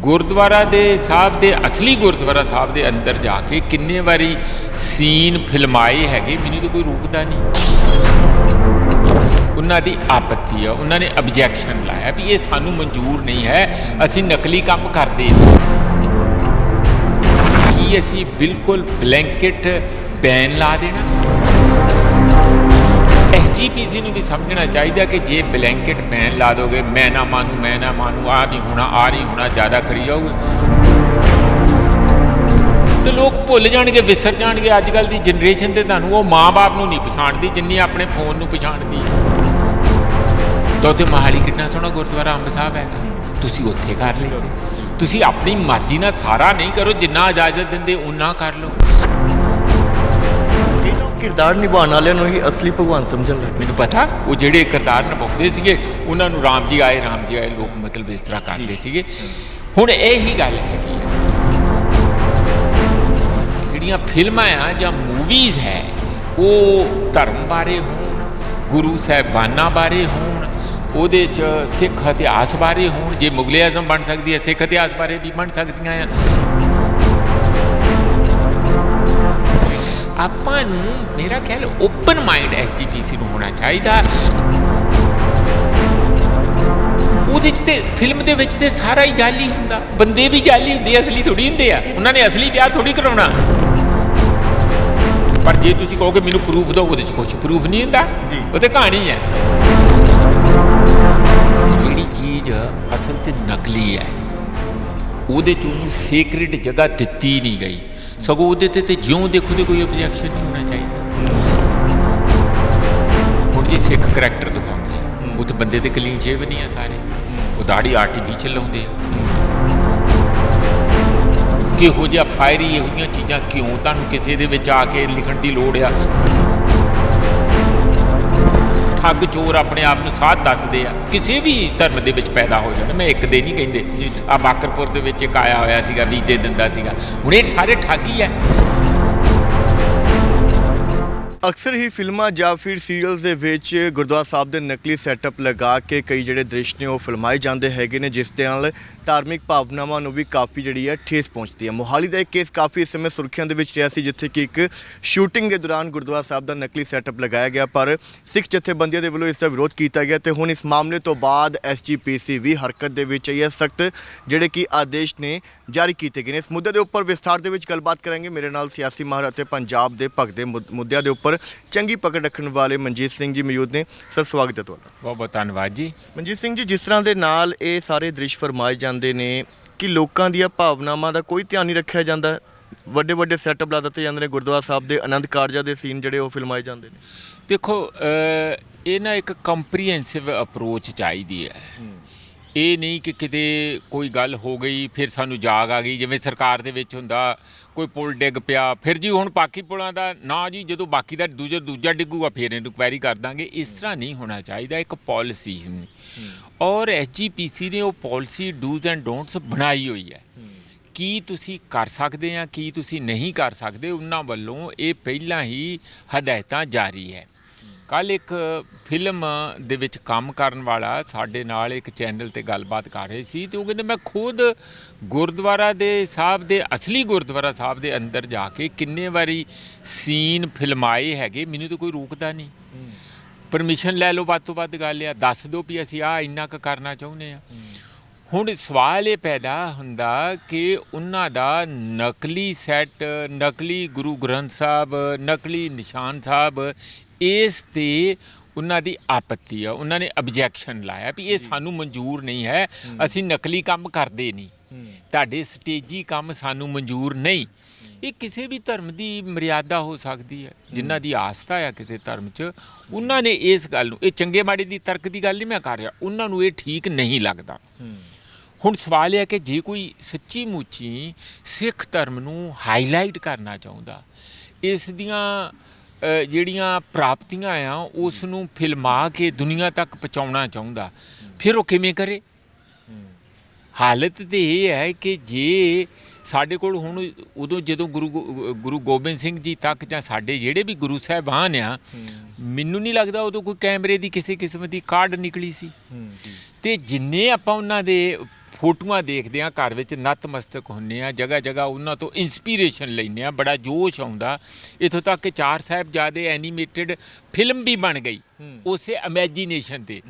ਗੁਰਦੁਆਰਾ ਦੇ ਸਾਹਿਬ ਦੇ, ਅਸਲੀ ਗੁਰਦੁਆਰਾ ਸਾਹਿਬ ਦੇ ਅੰਦਰ ਜਾ ਕੇ ਕਿੰਨੇ ਵਾਰੀ ਸੀਨ ਫਿਲਮਾਏ ਹੈਗੇ, ਮੈਨੂੰ ਤਾਂ ਕੋਈ ਰੋਕਦਾ ਨਹੀਂ। ਉਹਨਾਂ ਦੀ ਆਪੱਤੀ ਆ, ਉਹਨਾਂ ਨੇ ਆਬਜੈਕਸ਼ਨ ਲਾਇਆ ਵੀ ਇਹ ਸਾਨੂੰ ਮਨਜ਼ੂਰ ਨਹੀਂ ਹੈ, ਅਸੀਂ ਨਕਲੀ ਕੰਮ ਕਰਦੇ ਹਾਂ। ਕੀ ਅਸੀਂ ਬਿਲਕੁਲ ਬਲੈਂਕਟ ਬੈਨ ਲਾ ਦੇਣਾ? ਐਸਜੀਪੀਸੀ ਨੂੰ ਵੀ ਸਮਝਣਾ ਚਾਹੀਦਾ ਕਿ ਜੇ ਬਲੈਂਕਟ ਬੈਨ ਲਾ ਦੋਗੇ, ਮੈਂ ਨਾ ਮਾਨੂ, ਮੈਂ ਨਾ ਮਾਨੂ ਆ ਨਹੀਂ ਹੋਣਾ ਆ ਨਹੀਂ ਹੋਣਾ, ਜ਼ਿਆਦਾ ਕਰੀ ਜਾਓਗੇ। ਤੇ ਲੋਕ ਭੁੱਲ ਜਾਣਗੇ, ਵਿਸਰ ਜਾਣਗੇ ਅੱਜ ਕੱਲ ਦੀ ਜਨਰੇਸ਼ਨ ਤੇ ਤੁਹਾਨੂੰ ਉਹ ਮਾਂ-ਬਾਪ ਨੂੰ ਨਹੀਂ ਪਛਾਣਦੀ, ਜਿੰਨੀ ਆਪਣੇ ਫੋਨ ਨੂੰ ਪਛਾਣਦੀ। ਤਾਂ ਉੱਥੇ ਮਹਾਲੀ ਕਿੰਨਾ ਸੋਹਣਾ ਗੁਰਦੁਆਰਾ ਅੰਬ ਸਾਹਿਬ ਹੈਗਾ। ਤੁਸੀਂ ਉੱਥੇ ਕਰ ਲਿਓ। ਤੁਸੀਂ ਆਪਣੀ ਮਰਜ਼ੀ ਨਾਲ ਸਾਰਾ ਨਹੀਂ ਕਰੋ, ਜਿੰਨਾ ਇਜਾਜ਼ਤ ਦਿੰਦੇ ਉਨਾ ਕਰ ਲਓ। ਕਿਰਦਾਰ ਨਿਭਾਉਣ ਵਾਲਿਆਂ ਨੂੰ ਹੀ ਅਸਲੀ ਭਗਵਾਨ ਸਮਝਣ ਲੱਗ ਮੈਨੂੰ ਪਤਾ, ਉਹ ਜਿਹੜੇ ਕਿਰਦਾਰ ਨਿਭਾਉਂਦੇ ਸੀਗੇ, ਉਹਨਾਂ ਨੂੰ ਰਾਮ ਜੀ ਆਏ, ਰਾਮ ਜੀ ਆਏ, ਲੋਕ ਮਤਲਬ ਇਸ ਤਰ੍ਹਾਂ ਕਰਦੇ ਸੀਗੇ। ਹੁਣ ਇਹ ਹੀ ਗੱਲ ਹੈਗੀ ਹੈ ਜਿਹੜੀਆਂ ਫਿਲਮਾਂ ਆ ਜਾਂ ਮੂਵੀਜ਼ ਹੈ, ਉਹ ਧਰਮ ਬਾਰੇ ਹੋਣ, ਗੁਰੂ ਸਾਹਿਬਾਨਾਂ ਬਾਰੇ ਹੋਣ, ਉਹਦੇ ਚ ਸਿੱਖ ਇਤਿਹਾਸ ਬਾਰੇ ਹੋਣ, ਜੇ ਮੁਗਲ ਆਜ਼ਮ ਬਣ ਸਕਦੀ ਹੈ, ਸਿੱਖ ਇਤਿਹਾਸ ਬਾਰੇ ਵੀ ਬਣ ਸਕਦੀਆਂ ਆ। ਆਪਾਂ ਨੂੰ ਮੇਰਾ ਖਿਆਲ ਓਪਨ ਮਾਈਂਡ ਐਸਜੀਪੀਸੀ ਨੂੰ ਹੋਣਾ ਚਾਹੀਦਾ ਉਹਦੇ ਚ ਤੇ ਫਿਲਮ ਦੇ ਵਿੱਚ ਤੇ ਸਾਰਾ ਹੀ ਜਾਲੀ ਹੁੰਦਾ ਬੰਦੇ ਵੀ ਜਾਲੀ ਹੁੰਦੇ ਅਸਲੀ ਥੋੜੀ ਹੁੰਦੇ ਆ ਉਹਨਾਂ ਨੇ ਅਸਲੀ ਵਿਆਹ ਥੋੜੀ ਕਰਾਉਣਾ ਪਰ ਜੇ ਤੁਸੀਂ ਕਹੋਗੇ ਮੈਨੂੰ ਪ੍ਰੂਫ ਦਿਓ ਉਹਦੇ ਚ ਕੁਝ ਪ੍ਰੂਫ ਨਹੀਂ ਹੁੰਦਾ। ਉਹ ਤੇ ਕਹਾਣੀ ਹੈ ਜਿਹੜੀ ਚੀਜ਼ ਅਸਲ 'ਚ ਨਕਲੀ ਹੈ ਉਹਦੇ 'ਚ ਉਹਨੂੰ ਸੇਕ੍ਰੇਟ ਜਗ੍ਹਾ ਦਿੱਤੀ ਨਹੀਂ ਗਈ ਸਗੋਂ ਉਹਦੇ ਤੇ ਤੇ ਜਿਉਂ ਦੇਖੋ ਤੇ ਕੋਈ ਆਬਜੈਕਸ਼ਨ ਨਹੀਂ ਹੋਣਾ ਚਾਹੀਦਾ ਹੁਣ ਜੀ ਸਿੱਖ ਕਰੈਕਟਰ ਦਿਖਾਉਂਦੇ ਆ ਉਹ ਤੇ ਬੰਦੇ ਦੇ ਕਲੀਨ ਸ਼ੇਵ ਨਹੀਂ ਆ ਸਾਰੇ ਉਹ ਦਾੜੀ ਆਰਟੀਫੀਸ਼ੀਅਲ ਲਾਉਂਦੇ ਆ ਕਿਹੋ ਜਿਹਾ ਫਾਇਰੀ ਇਹੋ ਜਿਹੀਆਂ ਚੀਜ਼ਾਂ ਕਿਉਂ ਤੁਹਾਨੂੰ ਕਿਸੇ ਦੇ ਵਿੱਚ ਆ ਕੇ ਲਿਖਣ ਦੀ ਲੋੜ ਆ ਠੱਗ ਚੋਰ ਆਪਣੇ ਆਪ ਨੂੰ ਸਾਧ ਦੱਸਦੇ ਆ। ਕਿਸੇ ਵੀ ਧਰਮ ਦੇ ਵਿੱਚ ਪੈਦਾ ਹੋ ਜਾਣ ਮੈਂ ਇੱਕ ਦੇ ਨਹੀਂ ਕਹਿੰਦੇ। ਆ ਬਾਕਰਪੁਰ ਦੇ ਵਿੱਚ ਇੱਕ ਆਇਆ ਹੋਇਆ ਸੀਗਾ ਵੀਜੇ ਦਿੰਦਾ ਸੀਗਾ। ਹੁਣ ਇਹ ਸਾਰੇ ਠੱਗ ਹੀ ਆ। ਅਕਸਰ ਹੀ ਫਿਲਮਾਂ ਜਾਂ ਫਿਰ ਸੀਰੀਅਲਸ ਦੇ ਵਿੱਚ ਗੁਰਦੁਆਰਾ ਸਾਹਿਬ ਦੇ ਨਕਲੀ ਸੈਟਅਪ ਲਗਾ ਕੇ ਕਈ ਜਿਹੜੇ ਦ੍ਰਿਸ਼ ਨੇ ਉਹ ਫਿਲਮਾਏ ਜਾਂਦੇ ਹੈਗੇ ਨੇ ਜਿਸ ਦੇ ਨਾਲ ਧਾਰਮਿਕ ਭਾਵਨਾਵਾਂ ਨੂੰ ਵੀ ਕਾਫੀ ਜਿਹੜੀ ਹੈ ਠੇਸ ਪਹੁੰਚਦੀ ਹੈ। ਮੋਹਾਲੀ ਦਾ ਇੱਕ ਕੇਸ ਕਾਫੀ ਇਸ ਸਮੇਂ ਸੁਰਖੀਆਂ ਦੇ ਵਿੱਚ ਰਿਹਾ ਸੀ ਜਿੱਥੇ ਕਿ ਇੱਕ ਸ਼ੂਟਿੰਗ ਦੇ ਦੌਰਾਨ ਗੁਰਦੁਆਰਾ ਸਾਹਿਬ ਦਾ ਨਕਲੀ ਸੈਟਅਪ ਲਗਾਇਆ ਗਿਆ ਪਰ ਸਿੱਖ ਜਥੇਬੰਦੀਆਂ ਦੇ ਵੱਲੋਂ ਇਸ ਦਾ ਵਿਰੋਧ ਕੀਤਾ ਗਿਆ ਤੇ ਹੁਣ ਇਸ ਮਾਮਲੇ ਤੋਂ ਬਾਅਦ ਐਸਜੀਪੀਸੀ ਵੀ ਹਰਕਤ ਦੇ ਵਿੱਚ ਆਈ ਹੈ। ਸਖਤ ਜਿਹੜੇ ਕਿ ਆਦੇਸ਼ ਨੇ ਜਾਰੀ ਕੀਤੇ ਗਏ ਨੇ। ਇਸ ਮੁੱਦੇ ਦੇ ਉੱਪਰ ਵਿਸਥਾਰ ਦੇ ਵਿੱਚ ਗੱਲਬਾਤ ਕਰਾਂਗੇ। ਮੇਰੇ ਨਾਲ ਸਿਆਸੀ ਮਾਹਰ ਅਤੇ ਪੰਜਾਬ ਦੇ ਭਗਦੇ ਮੁੱਦਿਆਂ ਦੇ ਉੱਪਰ ਚੰਗੀ ਪਕੜ ਰੱਖਣ ਵਾਲੇ ਮਨਜੀਤ ਸਿੰਘ ਜੀ ਮੌਜੂਦ ਨੇ। ਸਰ ਸਵਾਗਤ ਹੈ ਤੁਹਾਡਾ। ਬਹੁਤ ਬਹੁਤ ਧੰਨਵਾਦ ਜੀ। ਮਨਜੀਤ ਸਿੰਘ ਜੀ ਜਿਸ ਤਰ੍ਹਾਂ ਦੇ ਨਾਲ ਇਹ ਸਾਰੇ ਦ੍ਰਿਸ਼ ਫਰਮਾਏ ਜਾਂਦੇ ਨੇ ਕਿ ਲੋਕਾਂ ਦੀਆਂ ਭਾਵਨਾਵਾਂ ਦਾ ਕੋਈ ਧਿਆਨ ਨਹੀਂ ਰੱਖਿਆ ਜਾਂਦਾ। ਵੱਡੇ ਵੱਡੇ ਸੈਟਅਪ ਲਾ ਦਿੱਤੇ ਜਾਂਦੇ ਨੇ ਗੁਰਦੁਆਰਾ ਸਾਹਿਬ ਦੇ ਆਨੰਦ ਕਾਰਜਾਂ ਦੇ ਸੀਨ ਜਿਹੜੇ ਉਹ ਫਿਲਮਾਏ ਜਾਂਦੇ ਨੇ। ਦੇਖੋ ਇਹ ਨਾ ਇੱਕ ਕੰਪਰੀਹੈਂਸਿਵ ਅਪਰੋਚ ਚਾਹੀਦੀ ਹੈ। ਇਹ ਨਹੀਂ ਕਿ ਕਿਤੇ ਕੋਈ ਗੱਲ ਹੋ ਗਈ ਫਿਰ ਸਾਨੂੰ ਜਾਗ ਆ ਗਈ। ਜਿਵੇਂ ਸਰਕਾਰ ਦੇ ਵਿੱਚ ਹੁੰਦਾ ਕੋਈ ਪੁਲ ਡਿੱਗ ਪਿਆ। ਫਿਰ ਜੀ ਹੁਣ ਬਾਕੀ ਪੁਲਾਂ ਦਾ ਨਾ ਜੀ, ਜਦੋਂ ਬਾਕੀ ਦਾ ਦੂਜਾ ਦੂਜਾ ਡਿੱਗੂਗਾ, ਫਿਰ ਇਨਕੁਆਇਰੀ ਕਰ ਦਾਂਗੇ। ਇਸ ਤਰ੍ਹਾਂ ਨਹੀਂ ਹੋਣਾ ਚਾਹੀਦਾ, ਇੱਕ ਪਾਲਿਸੀ ਔਰ ਐਸਜੀਪੀਸੀ ਨੇ ਉਹ ਪਾਲਿਸੀ ਡੂਜ਼ ਐਂਡ ਡੋਂਟਸ ਬਣਾਈ ਹੋਈ ਹੈ। ਕੀ ਤੁਸੀਂ ਕਰ ਸਕਦੇ ਆ, ਕੀ ਤੁਸੀਂ ਨਹੀਂ ਕਰ ਸਕਦੇ? ਉਹਨਾਂ ਵੱਲੋਂ ਇਹ ਪਹਿਲਾਂ ਹੀ ਹਦਾਇਤਾਂ ਜਾਰੀ ਹੈ। ਕੱਲ ਇੱਕ ਫਿਲਮ ਦੇ ਵਿੱਚ ਕੰਮ ਕਰਨ ਵਾਲਾ ਸਾਡੇ ਨਾਲ ਇੱਕ ਚੈਨਲ ਤੇ ਗੱਲਬਾਤ ਕਰ ਰਹੇ ਸੀ ਤੇ ਉਹ ਕਹਿੰਦੇ ਮੈਂ ਖੁਦ ਗੁਰਦੁਆਰਾ ਦੇ ਸਾਹਿਬ ਦੇ ਅਸਲੀ ਗੁਰਦੁਆਰਾ ਸਾਹਿਬ ਦੇ ਅੰਦਰ ਜਾ ਕੇ ਕਿੰਨੇ ਵਾਰੀ ਸੀਨ ਫਿਲਮਾਏ ਹੈਗੇ ਮੈਨੂੰ ਤਾਂ ਕੋਈ ਰੋਕਦਾ ਨਹੀਂ। ਪਰਮਿਸ਼ਨ ਲੈ ਲਓ ਵੱਧ ਤੋਂ ਵੱਧ ਗੱਲ ਆ ਦੱਸ ਦਿਓ ਵੀ ਅਸੀਂ ਆ ਇੰਨਾ ਕੁ ਕਰਨਾ ਚਾਹੁੰਦੇ ਆ। ਹੁਣ ਸਵਾਲ ਇਹ ਪੈਦਾ ਹੁੰਦਾ ਕਿ ਉਹਨਾਂ ਦਾ ਨਕਲੀ ਸੈੱਟ ਨਕਲੀ ਗੁਰੂ ਗ੍ਰੰਥ ਸਾਹਿਬ ਨਕਲੀ ਨਿਸ਼ਾਨ ਸਾਹਿਬ ਇਸ ਤੇ ਉਹਨਾਂ ਦੀ ਆਪੱਤੀ ਆ ਉਹਨਾਂ ਨੇ ਆਬਜੈਕਸ਼ਨ ਲਾਇਆ ਵੀ ਇਹ ਸਾਨੂੰ ਮਨਜ਼ੂਰ ਨਹੀਂ ਹੈ ਅਸੀਂ ਨਕਲੀ ਕੰਮ ਕਰਦੇ ਨਹੀਂ। ਤੁਹਾਡੇ ਸਟੇਜੀ ਕੰਮ ਸਾਨੂੰ ਮਨਜ਼ੂਰ ਨਹੀਂ। ਇਹ ਕਿਸੇ ਵੀ ਧਰਮ ਦੀ ਮਰਿਆਦਾ ਹੋ ਸਕਦੀ ਹੈ ਜਿਨ੍ਹਾਂ ਦੀ ਆਸਥਾ ਆ ਕਿਸੇ ਧਰਮ 'ਚ ਉਹਨਾਂ ਨੇ ਇਸ ਗੱਲ ਨੂੰ ਇਹ ਚੰਗੇ ਮਾੜੇ ਦੀ ਤਰਕ ਦੀ ਗੱਲ ਨਹੀਂ ਮੈਂ ਕਰ ਰਿਹਾ ਉਹਨਾਂ ਨੂੰ ਇਹ ਠੀਕ ਨਹੀਂ ਲੱਗਦਾ। ਹੁਣ ਸਵਾਲ ਇਹ ਹੈ ਕਿ ਜੇ ਕੋਈ ਸੱਚੀ ਮੁੱਚੀ ਸਿੱਖ ਧਰਮ ਨੂੰ ਹਾਈਲਾਈਟ ਕਰਨਾ ਚਾਹੁੰਦਾ ਇਸ ਦੀਆਂ ਜਿਹੜੀਆਂ ਪ੍ਰਾਪਤੀਆਂ ਆ ਉਸ ਨੂੰ ਫਿਲਮਾ ਕੇ ਦੁਨੀਆ ਤੱਕ ਪਹੁੰਚਾਉਣਾ ਚਾਹੁੰਦਾ। ਫਿਰ ਉਹ ਕਿਵੇਂ ਕਰੇ? ਹਾਲਤ ਤੇ ਇਹ ਹੈ ਕਿ ਜੇ ਸਾਡੇ ਕੋਲ ਹੁਣ ਉਦੋਂ ਜਦੋਂ ਗੁਰੂ ਗੁਰੂ ਗੋਬਿੰਦ ਸਿੰਘ ਜੀ ਤੱਕ ਜਾਂ ਸਾਡੇ ਜਿਹੜੇ ਵੀ ਗੁਰੂ ਸਾਹਿਬਾਨ ਆ ਮੈਨੂੰ ਨਹੀਂ ਲੱਗਦਾ ਉਦੋਂ ਕੋਈ ਕੈਮਰੇ ਦੀ ਕਿਸੇ ਕਿਸਮ ਦੀ ਕਾਢ ਨਿਕਲੀ ਸੀ। ਤੇ ਜਿੰਨੇ ਆਪਾਂ ਉਹਨਾਂ ਦੇ ਫੋਟੋਆਂ ਦੇਖਦੇ ਆ ਘਰ ਵਿੱਚ ਨਤਮਸਤਕ ਹੁੰਨੇ ਆ ਜਗ੍ਹਾ ਜਗ੍ਹਾ ਉਹਨਾਂ ਤੋਂ ਇਨਸਪੀਰੇਸ਼ਨ ਲੈਂਦੇ ਆ ਬੜਾ ਜੋਸ਼ ਆਉਂਦਾ। ਇਥੋਂ ਤੱਕ ਕਿ ਚਾਰ ਸਾਹਿਬਜ਼ਾਦੇ ਐਨੀਮੇਟਡ ਫਿਲਮ ਵੀ ਬਣ ਗਈ। ਉਸੇ ਇਮੇਜਿਨੇਸ਼ਨ ਤੇ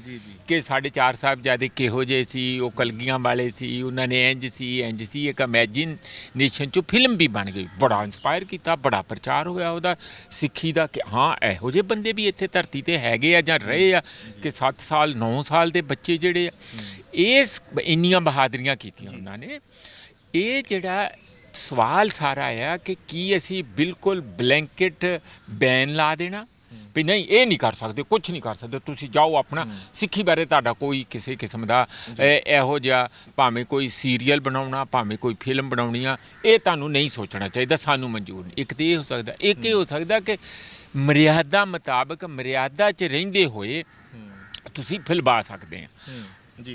ਕਿ ਸਾਡੇ ਚਾਰ ਸਾਹਿਬਜ਼ਾਦੇ ਕਿਹੋ ਜਿਹੇ ਸੀ ਉਹ ਕਲਗੀਆਂ ਵਾਲੇ ਸੀ ਉਹਨਾਂ ਨੇ ਇੰਜ ਸੀ ਇੰਜ ਸੀ ਇੱਕ ਇਮੇਜਿਨੇਸ਼ਨ ਚ ਫਿਲਮ ਵੀ ਬਣ ਗਈ। ਬੜਾ ਇਨਸਪਾਇਰ ਕੀਤਾ ਬੜਾ ਪ੍ਰਚਾਰ ਹੋਇਆ ਉਹਦਾ ਸਿੱਖੀ ਦਾ ਕਿ ਹਾਂ ਇਹੋ ਜਿਹੇ ਬੰਦੇ ਵੀ ਇੱਥੇ ਧਰਤੀ ਤੇ ਹੈਗੇ ਆ ਜਾਂ ਰਹੇ ਆ ਕਿ 7 ਸਾਲ 9 ਸਾਲ ਦੇ ਬੱਚੇ ਜਿਹੜੇ ਆ ਇਸ ਇੰਨੀਆਂ ਬਹਾਦਰੀਆਂ ਕੀਤੀਆਂ ਉਹਨਾਂ ਨੇ। ਇਹ ਜਿਹੜਾ ਸਵਾਲ ਸਾਰਾ ਆ ਕਿ ਕੀ ਅਸੀਂ ਬਿਲਕੁਲ ਬਲੈਂਕਟ ਬੈਨ ਲਾ ਦੇਣਾ? ਵੀ ਨਹੀਂ ਇਹ ਨਹੀਂ ਕਰ ਸਕਦੇ ਕੁਝ ਨਹੀਂ ਕਰ ਸਕਦੇ ਤੁਸੀਂ ਜਾਓ ਆਪਣਾ। ਸਿੱਖੀ ਬਾਰੇ ਤੁਹਾਡਾ ਕੋਈ ਕਿਸੇ ਕਿਸਮ ਦਾ ਇਹ- ਜਿਹਾ ਭਾਵੇਂ ਕੋਈ ਸੀਰੀਅਲ ਬਣਾਉਣਾ ਭਾਵੇਂ ਕੋਈ ਫਿਲਮ ਬਣਾਉਣੀ ਆ ਇਹ ਤੁਹਾਨੂੰ ਨਹੀਂ ਸੋਚਣਾ ਚਾਹੀਦਾ ਸਾਨੂੰ ਮਨਜ਼ੂਰ ਨਹੀਂ। ਇੱਕ ਤੇ ਇਹ ਹੋ ਸਕਦਾ ਇੱਕ ਇਹ ਹੋ। ਸਕਦਾ ਕਿ ਮਰਿਆਦਾ ਮੁਤਾਬਕ ਮਰਿਆਦਾ 'ਚ ਰਹਿੰਦੇ ਹੋਏ ਤੁਸੀਂ ਫਿਲਬਾ ਸਕਦੇ ਆ।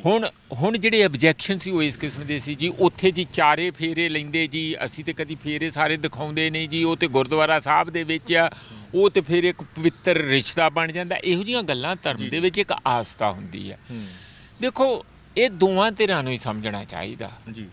ਹੁਣ ਹੁਣ ਜਿਹੜੇ ਆਬਜੈਕਸ਼ਨ ਸੀ ਉਹ ਇਸ ਕਿਸਮ ਦੇ ਸੀ ਜੀ ਉੱਥੇ ਜੀ ਚਾਰੇ ਫੇਰੇ ਲੈਂਦੇ ਜੀ ਅਸੀਂ ਤੇ ਕਦੀ ਫੇਰੇ ਸਾਰੇ ਦਿਖਾਉਂਦੇ ਨਹੀਂ ਜੀ ਉਹ ਤੇ ਗੁਰਦੁਆਰਾ ਸਾਹਿਬ ਦੇ ਵਿੱਚ ਆ ਉਹ ਤੇ ਫਿਰ ਇੱਕ ਪਵਿੱਤਰ ਰਿਸ਼ਤਾ ਬਣ ਜਾਂਦਾ। ਇਹੋ ਜਿਹੀਆਂ ਗੱਲਾਂ ਧਰਮ ਦੇ ਵਿੱਚ ਇੱਕ ਆਸਥਾ ਹੁੰਦੀ ਹੈ। ਦੇਖੋ ਇਹ ਦੋਵਾਂ ਧਿਰਾਂ ਨੂੰ ਹੀ ਸਮਝਣਾ ਚਾਹੀਦਾ। ਜੀ।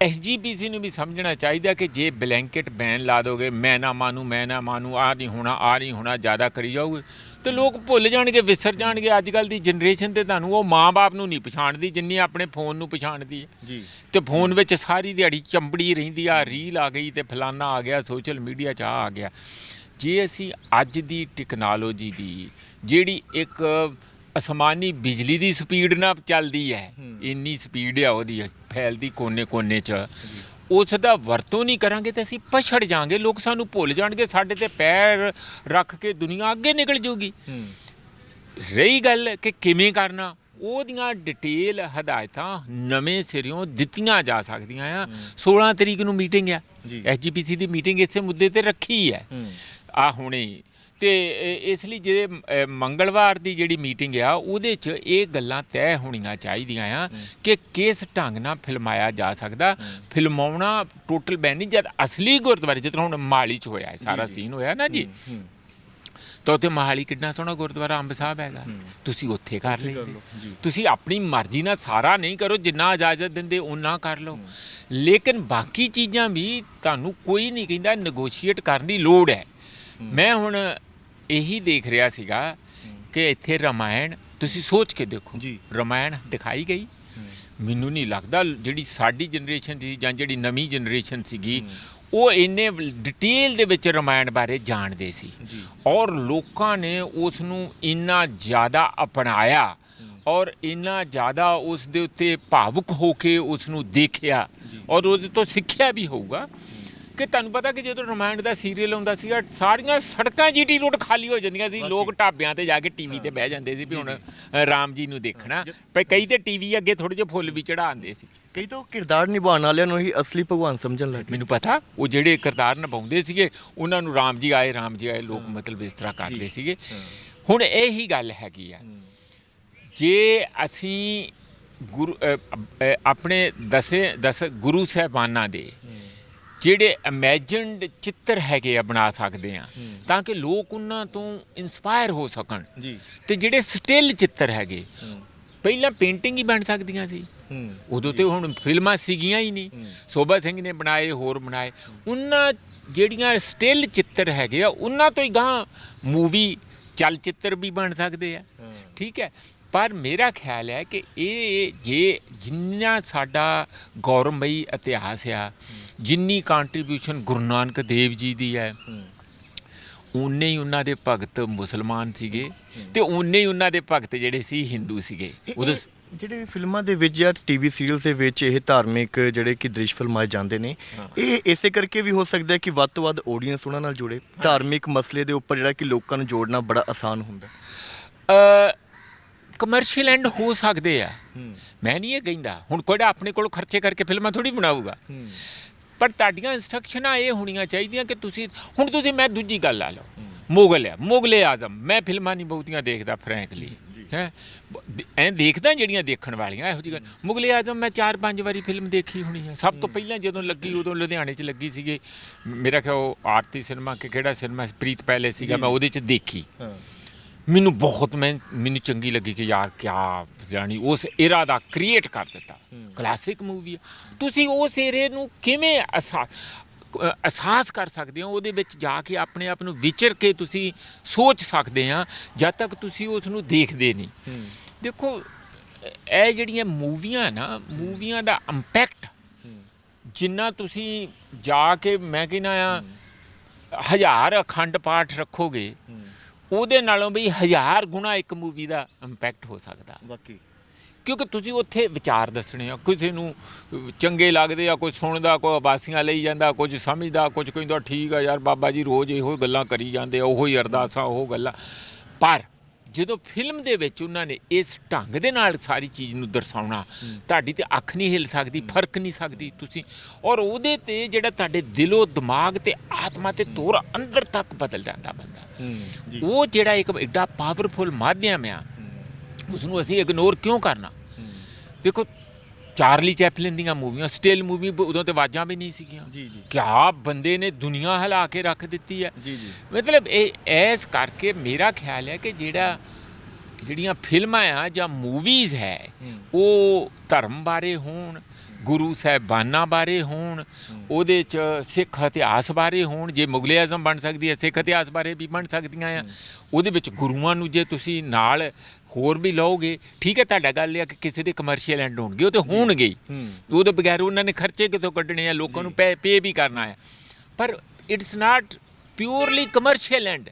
ਐਸਜੀਪੀਸੀ ਨੂੰ ਵੀ ਸਮਝਣਾ ਚਾਹੀਦਾ ਕਿ ਜੇ ਬਲੈਂਕਟ ਬੈਨ ਲਾ ਦੋਗੇ ਮੈਂ ਨਾ ਮਾਨੂੰ ਮੈਂ ਨਾ ਮਾਨੂੰ ਆ ਨਹੀਂ ਹੋਣਾ ਆ ਨਹੀਂ ਹੋਣਾ ਜ਼ਿਆਦਾ ਕਰੀ ਜਾਓਗੇ ਤੇ ਲੋਕ ਭੁੱਲ ਜਾਣਗੇ ਵਿਸਰ ਜਾਣਗੇ। ਅੱਜ ਕੱਲ ਦੀ ਜਨਰੇਸ਼ਨ ਤੇ ਤੁਹਾਨੂੰ ਉਹ ਮਾਂ-ਬਾਪ ਨੂੰ ਨਹੀਂ ਪਛਾਣਦੀ ਜਿੰਨੀ ਆਪਣੇ ਫੋਨ ਨੂੰ ਪਛਾਣਦੀ ਹੈ। ਜੀ। ਤੇ ਫੋਨ ਵਿੱਚ ਸਾਰੀ ਦਿਹਾੜੀ ਚੰਬੜੀ ਰਹਿੰਦੀ ਆ ਰੀਲ ਆ ਗਈ ਤੇ ਫਲਾਨਾ ਆ ਗਿਆ ਸੋਸ਼ਲ ਮੀਡੀਆ 'ਚ ਆ ਆ ਗਿਆ। ਜੇ ਅਸੀਂ ਅੱਜ ਦੀ ਟੈਕਨੋਲੋਜੀ ਦੀ ਜਿਹੜੀ ਇੱਕ ਅਸਮਾਨੀ ਬਿਜਲੀ ਦੀ ਸਪੀਡ ਨਾਲ ਚੱਲਦੀ ਹੈ ਹੂੰ। ਇੰਨੀ ਸਪੀਡ ਆ ਉਹਦੀ ਫੈਲਦੀ ਕੋਨੇ-ਕੋਨੇ 'ਚ। ਉਸ ਦਾ ਵਰਤੋਂ ਨਹੀਂ ਕਰਾਂਗੇ ਤੇ ਅਸੀਂ ਪਛੜ ਜਾਾਂਗੇ ਲੋਕ ਸਾਨੂੰ ਭੁੱਲ ਜਾਣਗੇ ਸਾਡੇ ਤੇ ਪੈਰ ਰੱਖ ਕੇ ਦੁਨੀਆ ਅੱਗੇ ਨਿਕਲ ਜਾਊਗੀ। ਹੂੰ ਰਹੀ ਗੱਲ ਕਿ ਕਿਵੇਂ ਕਰਨਾ ਉਹਦੀਆਂ ਡਿਟੇਲ ਹਦਾਇਤਾਂ ਨਵੇਂ ਸਿਰਿਓਂ ਦਿੱਤੀਆਂ ਜਾ ਸਕਦੀਆਂ ਆ। 16 ਤਰੀਕ ਨੂੰ ਮੀਟਿੰਗ ਆ। ਐਸਜੀਪੀਸੀ ਦੀ ਮੀਟਿੰਗ ਇਸੇ ਮੁੱਦੇ ਤੇ ਰੱਖੀ ਹੈ। ਆ ਹੁਣੇ। ਤੇ ਇਸ ਲਈ ਜਿਹੜੇ ਅ, ਮੰਗਲਵਾਰ ਦੀ ਜਿਹੜੀ ਮੀਟਿੰਗ ਆ ਉਹਦੇ 'ਚ ਇਹ ਗੱਲਾਂ ਤੈਅ ਹੋਣੀਆਂ ਚਾਹੀਦੀਆਂ ਆ ਕਿ ਕਿਸ ਢੰਗ ਨਾਲ ਫਿਲਮਾਇਆ ਜਾ ਸਕਦਾ। ਫਿਲਮਾਉਣਾ ਟੋਟਲ ਬੈਨ ਨਹੀਂ ਜਦ ਅਸਲੀ ਗੁਰਦੁਆਰੇ ਜਿੱਦਾਂ ਹੁਣ ਮਾਲੀ 'ਚ ਹੋਇਆ ਸਾਰਾ ਜੀ। ਸੀਨ ਹੋਇਆ ਨਾ ਜੀ। ਤਾਂ ਉੱਥੇ ਮਹਾਲੀ ਕਿੰਨਾ ਸੋਹਣਾ ਗੁਰਦੁਆਰਾ ਅੰਬ ਸਾਹਿਬ ਹੈਗਾ। ਤੁਸੀਂ ਉੱਥੇ ਕਰ ਲੈਂਦੇ ਜੀ। ਤੁਸੀਂ ਆਪਣੀ ਮਰਜ਼ੀ ਨਾਲ ਸਾਰਾ ਨਹੀਂ ਕਰੋ ਜਿੰਨਾ ਇਜਾਜ਼ਤ ਦਿੰਦੇ ਉਹਨਾਂ ਕਰ ਲਓ। ਲੇਕਿਨ ਬਾਕੀ ਚੀਜ਼ਾਂ ਵੀ ਤੁਹਾਨੂੰ ਕੋਈ ਨਹੀਂ ਕਹਿੰਦਾ ਨੈਗੋਸ਼ੀਏਟ ਕਰਨ ਦੀ ਲੋੜ ਹੈ। ਮੈਂ ਹੁਣ ਇਹੀ ਦੇਖ ਰਿਹਾ ਸੀਗਾ ਕਿ ਇੱਥੇ ਰਮਾਇਣ ਤੁਸੀਂ ਸੋਚ ਕੇ ਦੇਖੋ। ਰਮਾਇਣ ਦਿਖਾਈ ਗਈ। ਮੈਨੂੰ ਨਹੀਂ ਲੱਗਦਾ ਜਿਹੜੀ ਸਾਡੀ ਜਨਰੇਸ਼ਨ ਸੀ ਜਾਂ ਜਿਹੜੀ ਨਵੀਂ ਜਨਰੇਸ਼ਨ ਸੀਗੀ ਉਹ ਇੰਨੇ ਡਿਟੇਲ ਦੇ ਵਿੱਚ ਰਮਾਇਣ ਬਾਰੇ ਜਾਣਦੇ ਸੀ। ਔਰ ਲੋਕਾਂ ਨੇ ਉਸ ਨੂੰ ਇੰਨਾ ਜ਼ਿਆਦਾ ਅਪਣਾਇਆ ਔਰ ਇੰਨਾ ਜ਼ਿਆਦਾ ਉਸ ਦੇ ਉੱਤੇ ਭਾਵੁਕ ਹੋ ਕੇ ਉਸ ਨੂੰ ਦੇਖਿਆ ਔਰ ਉਹਦੇ ਤੋਂ ਸਿੱਖਿਆ ਵੀ ਹੋਊਗਾ। ਕਿ ਤੁਹਾਨੂੰ ਪਤਾ ਕਿ ਜਦੋਂ ਰਮਾਇਣ ਦਾ ਸੀਰੀਅਲ ਹੁੰਦਾ ਸੀਗਾ ਸਾਰੀਆਂ ਸੜਕਾਂ ਜੀਟੀ ਰੋਡ ਖਾਲੀ ਹੋ ਜਾਂਦੀਆਂ ਸੀ। ਲੋਕ ਢਾਬਿਆਂ ਤੇ ਜਾ ਕੇ ਟੀਵੀ ਤੇ ਬਹਿ ਜਾਂਦੇ ਸੀ ਵੀ ਹੁਣ ਰਾਮ ਜੀ ਨੂੰ ਦੇਖਣਾ। ਪਰ ਕਈ ਤੇ ਟੀਵੀ ਅੱਗੇ ਥੋੜੇ ਜਿਹੇ ਫੁੱਲ ਵੀ ਚੜਾਉਂਦੇ ਸੀ। ਕਈ ਤਾਂ ਕਿਰਦਾਰ ਨਿਭਾਉਣ ਵਾਲਿਆਂ ਨੂੰ ਹੀ ਅਸਲੀ ਭਗਵਾਨ ਸਮਝਣ ਲੱਗ ਗਏ। ਮੈਨੂੰ ਪਤਾ ਉਹ ਜਿਹੜੇ ਕਿਰਦਾਰ ਨਿਭਾਉਂਦੇ ਸੀਗੇ ਉਹਨਾਂ ਨੂੰ ਰਾਮ ਜੀ ਆਏ ਰਾਮ ਜੀ ਆਏ ਲੋਕ ਮਤਲਬ ਇਸ ਤਰ੍ਹਾਂ ਕਰਦੇ ਸੀਗੇ। ਹੁਣ ਇਹੀ ਗੱਲ ਹੈਗੀ ਆ। ਜੇ ਅਸੀਂ ਗੁਰੂ ਅ, ਅ, ਆਪਣੇ ਦਸੇ ਦਸ ਗੁਰੂ ਸਾਹਿਬਾਨਾਂ ਦੇ ਜਿਹੜੇ ਇਮੇਜਿਨਡ ਚਿੱਤਰ ਹੈਗੇ ਆ ਬਣਾ ਸਕਦੇ ਆ। ਤਾਂ ਕਿ ਲੋਕ ਉਹਨਾਂ ਤੋਂ ਇਨਸਪਾਇਰ ਹੋ ਸਕਣ। ਜੀ। ਤੇ ਜਿਹੜੇ ਸਟਿਲ ਚਿੱਤਰ ਹੈਗੇ ਪਹਿਲਾਂ ਪੇਂਟਿੰਗ ਹੀ ਬਣ ਸਕਦੀਆਂ ਸੀ। ਉਦੋਂ ਤੇ ਹੁਣ ਫਿਲਮਾਂ ਸੀਗੀਆਂ ਹੀ ਨਹੀਂ। ਸੋਭਾ ਸਿੰਘ ਨੇ ਬਣਾਏ ਹੋਰ ਬਣਾਏ। ਉਹਨਾਂ ਜਿਹੜੀਆਂ ਸਟਿਲ ਚਿੱਤਰ ਹੈਗੇ ਆ ਉਹਨਾਂ ਤੋਂ ਹੀ ਗਾਂ ਮੂਵੀ ਚੱਲ ਚਿੱਤਰ ਵੀ ਬਣ ਸਕਦੇ ਆ। ਠੀਕ ਹੈ? ਪਰ ਮੇਰਾ ਖਿਆਲ ਹੈ ਕਿ ਇਹ ਜੇ ਜਿੰਨਾ ਸਾਡਾ ਗੌਰਵਮਈ ਇਤਿਹਾਸ ਆ ਜਿੰਨੀ ਕੰਟਰੀਬਿਊਸ਼ਨ ਗੁਰੂ ਨਾਨਕ ਦੇਵ ਜੀ ਦੀ ਹੈ ਉਨੇ ਹੀ ਉਹਨਾਂ ਦੇ ਭਗਤ ਮੁਸਲਮਾਨ ਸੀਗੇ ਤੇ ਉਨੇ ਹੀ ਉਹਨਾਂ ਦੇ ਭਗਤ ਜਿਹੜੇ ਸੀ ਹਿੰਦੂ ਸੀਗੇ। ਉਦੋਂ ਜਿਹੜੇ ਫਿਲਮਾਂ ਦੇ ਵਿੱਚ ਜਾਂ ਟੀਵੀ ਸੀਰੀਅਲਸ ਦੇ ਵਿੱਚ ਇਹ ਧਾਰਮਿਕ ਜਿਹੜੇ ਕਿ ਦ੍ਰਿਸ਼ ਫਿਲਮਾਏ ਜਾਂਦੇ ਨੇ ਇਹ ਇਸੇ ਕਰਕੇ ਵੀ ਹੋ ਸਕਦਾ ਹੈ ਕਿ ਵੱਧ ਤੋਂ ਵੱਧ ਆਡੀਅנס ਉਹਨਾਂ ਨਾਲ ਜੁੜੇ। ਧਾਰਮਿਕ ਮਸਲੇ ਦੇ ਉੱਪਰ ਜਿਹੜਾ ਕਿ ਲੋਕਾਂ ਨੂੰ ਜੋੜਨਾ ਬੜਾ ਆਸਾਨ ਹੁੰਦਾ। ਕਮਰਸ਼ੀਅਲ ਐਂਡ ਹੋ ਸਕਦੇ ਆ। ਹੂੰ। ਮੈਂ ਨਹੀਂ ਇਹ ਕਹਿੰਦਾ। ਹੁਣ ਕੋਈ ਆਪਣੇ ਕੋਲ ਖਰਚੇ ਕਰਕੇ ਫਿਲਮਾਂ ਥੋੜੀ ਬਣਾਊਗਾ। ਹੂੰ। ਪਰ ਤੁਹਾਡੀਆਂ ਇਨਸਟਰਕਸ਼ਨਾਂ ਇਹ ਹੋਣੀਆਂ ਚਾਹੀਦੀਆਂ ਕਿ ਤੁਸੀਂ ਹੁਣ ਤੁਸੀਂ ਮੈਂ ਦੂਜੀ ਗੱਲ ਲਾ ਲਓ। ਮੁਗਲ ਆ। ਮੁਗਲੇ ਆਜ਼ਮ। ਮੈਂ ਫਿਲਮਾਂ ਨਹੀਂ ਬਹੁਤੀਆਂ ਦੇਖਦਾ ਫਰੈਂਕਲੀ ਹੈ ਐ ਦੇਖਦਾ ਜਿਹੜੀਆਂ ਦੇਖਣ ਵਾਲੀਆਂ ਇਹੋ ਜਿਹੀ ਗੱਲ। ਮੁਗਲੇ ਆਜ਼ਮ ਮੈਂ ਚਾਰ ਪੰਜ ਵਾਰੀ ਫਿਲਮ ਦੇਖੀ ਹੋਣੀ ਹੈ ਸਭ ਤੋਂ ਪਹਿਲਾਂ ਜਦੋਂ ਲੱਗੀ ਉਦੋਂ ਲੁਧਿਆਣੇ 'ਚ ਲੱਗੀ ਸੀਗੇ। ਮੇਰਾ ਖਿਆਲ ਉਹ ਆਰਤੀ ਸਿਨੇਮਾ ਕਿ ਕਿਹੜਾ ਸਿਨੇਮਾ ਪ੍ਰੀਤ ਪੈਲੇਸ ਸੀਗਾ। ਮੈਂ ਉਹਦੇ 'ਚ ਦੇਖੀ। ਹਾਂ। ਮੈਨੂੰ ਬਹੁਤ ਮੈਂ ਮੈਨੂੰ ਚੰਗੀ ਲੱਗੀ ਕਿ ਯਾਰ ਕਿਆ ਜਾਣੀ ਉਸ ਏਰਾ ਦਾ ਕ੍ਰੀਏਟ ਕਰ ਦਿੱਤਾ। ਕਲਾਸਿਕ ਮੂਵੀ ਤੁਸੀਂ ਉਸ ਏਰੇ ਨੂੰ ਕਿਵੇਂ ਅਹਿਸਾਸ ਕਰ ਸਕਦੇ ਹੋ? ਉਹਦੇ ਵਿੱਚ ਜਾ ਕੇ ਆਪਣੇ ਆਪ ਨੂੰ ਵਿਚਰ ਕੇ ਤੁਸੀਂ ਸੋਚ ਸਕਦੇ ਆ ਜਦ ਤੱਕ ਤੁਸੀਂ ਉਸ ਨੂੰ ਦੇਖਦੇ ਨਹੀਂ। ਦੇਖੋ ਇਹ ਜਿਹੜੀਆਂ ਮੂਵੀਆਂ ਨਾ ਮੂਵੀਆਂ ਦਾ ਇੰਪੈਕਟ ਜਿੰਨਾ ਤੁਸੀਂ ਜਾ ਕੇ ਮੈਂ ਕਹਿੰਦਾ ਆ ਹਜ਼ਾਰ ਅਖੰਡ ਪਾਠ ਰੱਖੋਗੇ ਉਹਦੇ ਨਾਲੋਂ ਵੀ ਹਜ਼ਾਰ ਗੁਣਾ ਇੱਕ ਮੂਵੀ ਦਾ ਇੰਪੈਕਟ ਹੋ ਸਕਦਾ। ਬਾਕੀ। ਕਿਉਂਕਿ ਤੁਸੀਂ ਉੱਥੇ ਵਿਚਾਰ ਦੱਸਣੇ ਆ ਕਿਸੇ ਨੂੰ ਚੰਗੇ ਲੱਗਦੇ ਆ ਕੋਈ ਸੁਣਦਾ ਕੋਈ ਆਬਾਸੀਆਂ ਲਈ ਜਾਂਦਾ ਕੁਝ ਸਮਝਦਾ ਕੁਝ ਕਹਿੰਦਾ ਠੀਕ ਆ ਯਾਰ ਬਾਬਾ ਜੀ ਰੋਜ਼ ਇਹੋ ਗੱਲਾਂ ਕਰੀ ਜਾਂਦੇ ਆ ਉਹੋ ਹੀ ਅਰਦਾਸਾਂ ਉਹ ਗੱਲਾਂ। ਪਰ ਜਦੋਂ ਫਿਲਮ ਦੇ ਵਿੱਚ ਉਹਨਾਂ ਨੇ ਇਸ ਢੰਗ ਦੇ ਨਾਲ ਸਾਰੀ ਚੀਜ਼ ਨੂੰ ਦਰਸਾਉਣਾ ਤੁਹਾਡੀ ਤੇ ਅੱਖ ਨਹੀਂ ਹਿਲ ਸਕਦੀ ਫ਼ਰਕ ਨਹੀਂ ਸਕਦੀ ਤੁਸੀਂ। ਔਰ ਉਹਦੇ ਤੇ ਜਿਹੜਾ ਤੁਹਾਡੇ ਦਿਲੋਂ ਦਿਮਾਗ ਤੇ ਆਤਮਾ ਤੇ ਤੌਰ ਅੰਦਰ ਤੱਕ ਬਦਲ ਜਾਂਦਾ ਬੰਦਾ। ਉਹ ਜਿਹੜਾ ਇੱਕ ਐਡਾ ਪਾਵਰਫੁਲ ਮਾਧਿਅਮ ਆ ਉਸ ਨੂੰ ਅਸੀਂ ਇਗਨੋਰ ਕਿਉਂ ਕਰਨਾ? ਦੇਖੋ ਚਾਰਲੀ ਚੈਪਲਿਨ ਦੀਆਂ ਮੂਵੀਆਂ ਸਟਿਲ ਮੂਵੀ ਉਦੋਂ ਤੇ ਆਵਾਜ਼ਾਂ ਵੀ ਨਹੀਂ ਸੀਗੀਆਂ। ਜੀ ਜੀ। ਕਿਆ ਬੰਦੇ ਨੇ ਦੁਨੀਆ ਹਿਲਾ ਕੇ ਰੱਖ ਦਿੱਤੀ ਹੈ। ਜੀ ਜੀ। ਮਤਲਬ ਇਹ ਐਸ ਕਰਕੇ ਮੇਰਾ ਖਿਆਲ ਹੈ ਕਿ ਜਿਹੜਾ ਜਿਹੜੀਆਂ ਫਿਲਮਾਂ ਆ ਜਾਂ ਮੂਵੀਜ਼ ਹੈ ਉਹ ਧਰਮ ਬਾਰੇ ਹੋਣ ਗੁਰੂ ਸਾਹਿਬਾਨਾਂ ਬਾਰੇ ਹੋਣ ਉਹਦੇ ਚ ਸਿੱਖ ਇਤਿਹਾਸ ਬਾਰੇ ਹੋਣ ਜੇ ਮੁਗਲੇ ਆਜ਼ਮ ਬਣ ਸਕਦੀ ਹੈ ਸਿੱਖ ਇਤਿਹਾਸ ਬਾਰੇ ਵੀ ਬਣ ਸਕਦੀਆਂ ਆ। ਉਹਦੇ ਵਿੱਚ ਗੁਰੂਆਂ ਨੂੰ ਜੇ ਤੁਸੀਂ ਨਾਲ ਹੋਰ ਵੀ ਲਓਗੇ ਠੀਕ ਹੈ ਤੁਹਾਡਾ ਗੱਲ ਇਹ ਆ ਕਿ ਕਿਸੇ ਦੇ ਕਮਰਸ਼ੀਅਲ ਐਂਡ ਹੋਣਗੇ ਉਹ ਤੇ ਹੋਣਗੇ ਹੀ। ਹੂੰ। ਉਹਦੇ ਬਗੈਰ ਉਹਨਾਂ ਨੇ ਖਰਚੇ ਕਿੱਥੋਂ ਕੱਢਣੇ ਆ ਲੋਕਾਂ ਨੂੰ ਪੇ ਪੇ ਵੀ ਕਰਨਾ ਹੈ ਪਰ it's not purely commercial and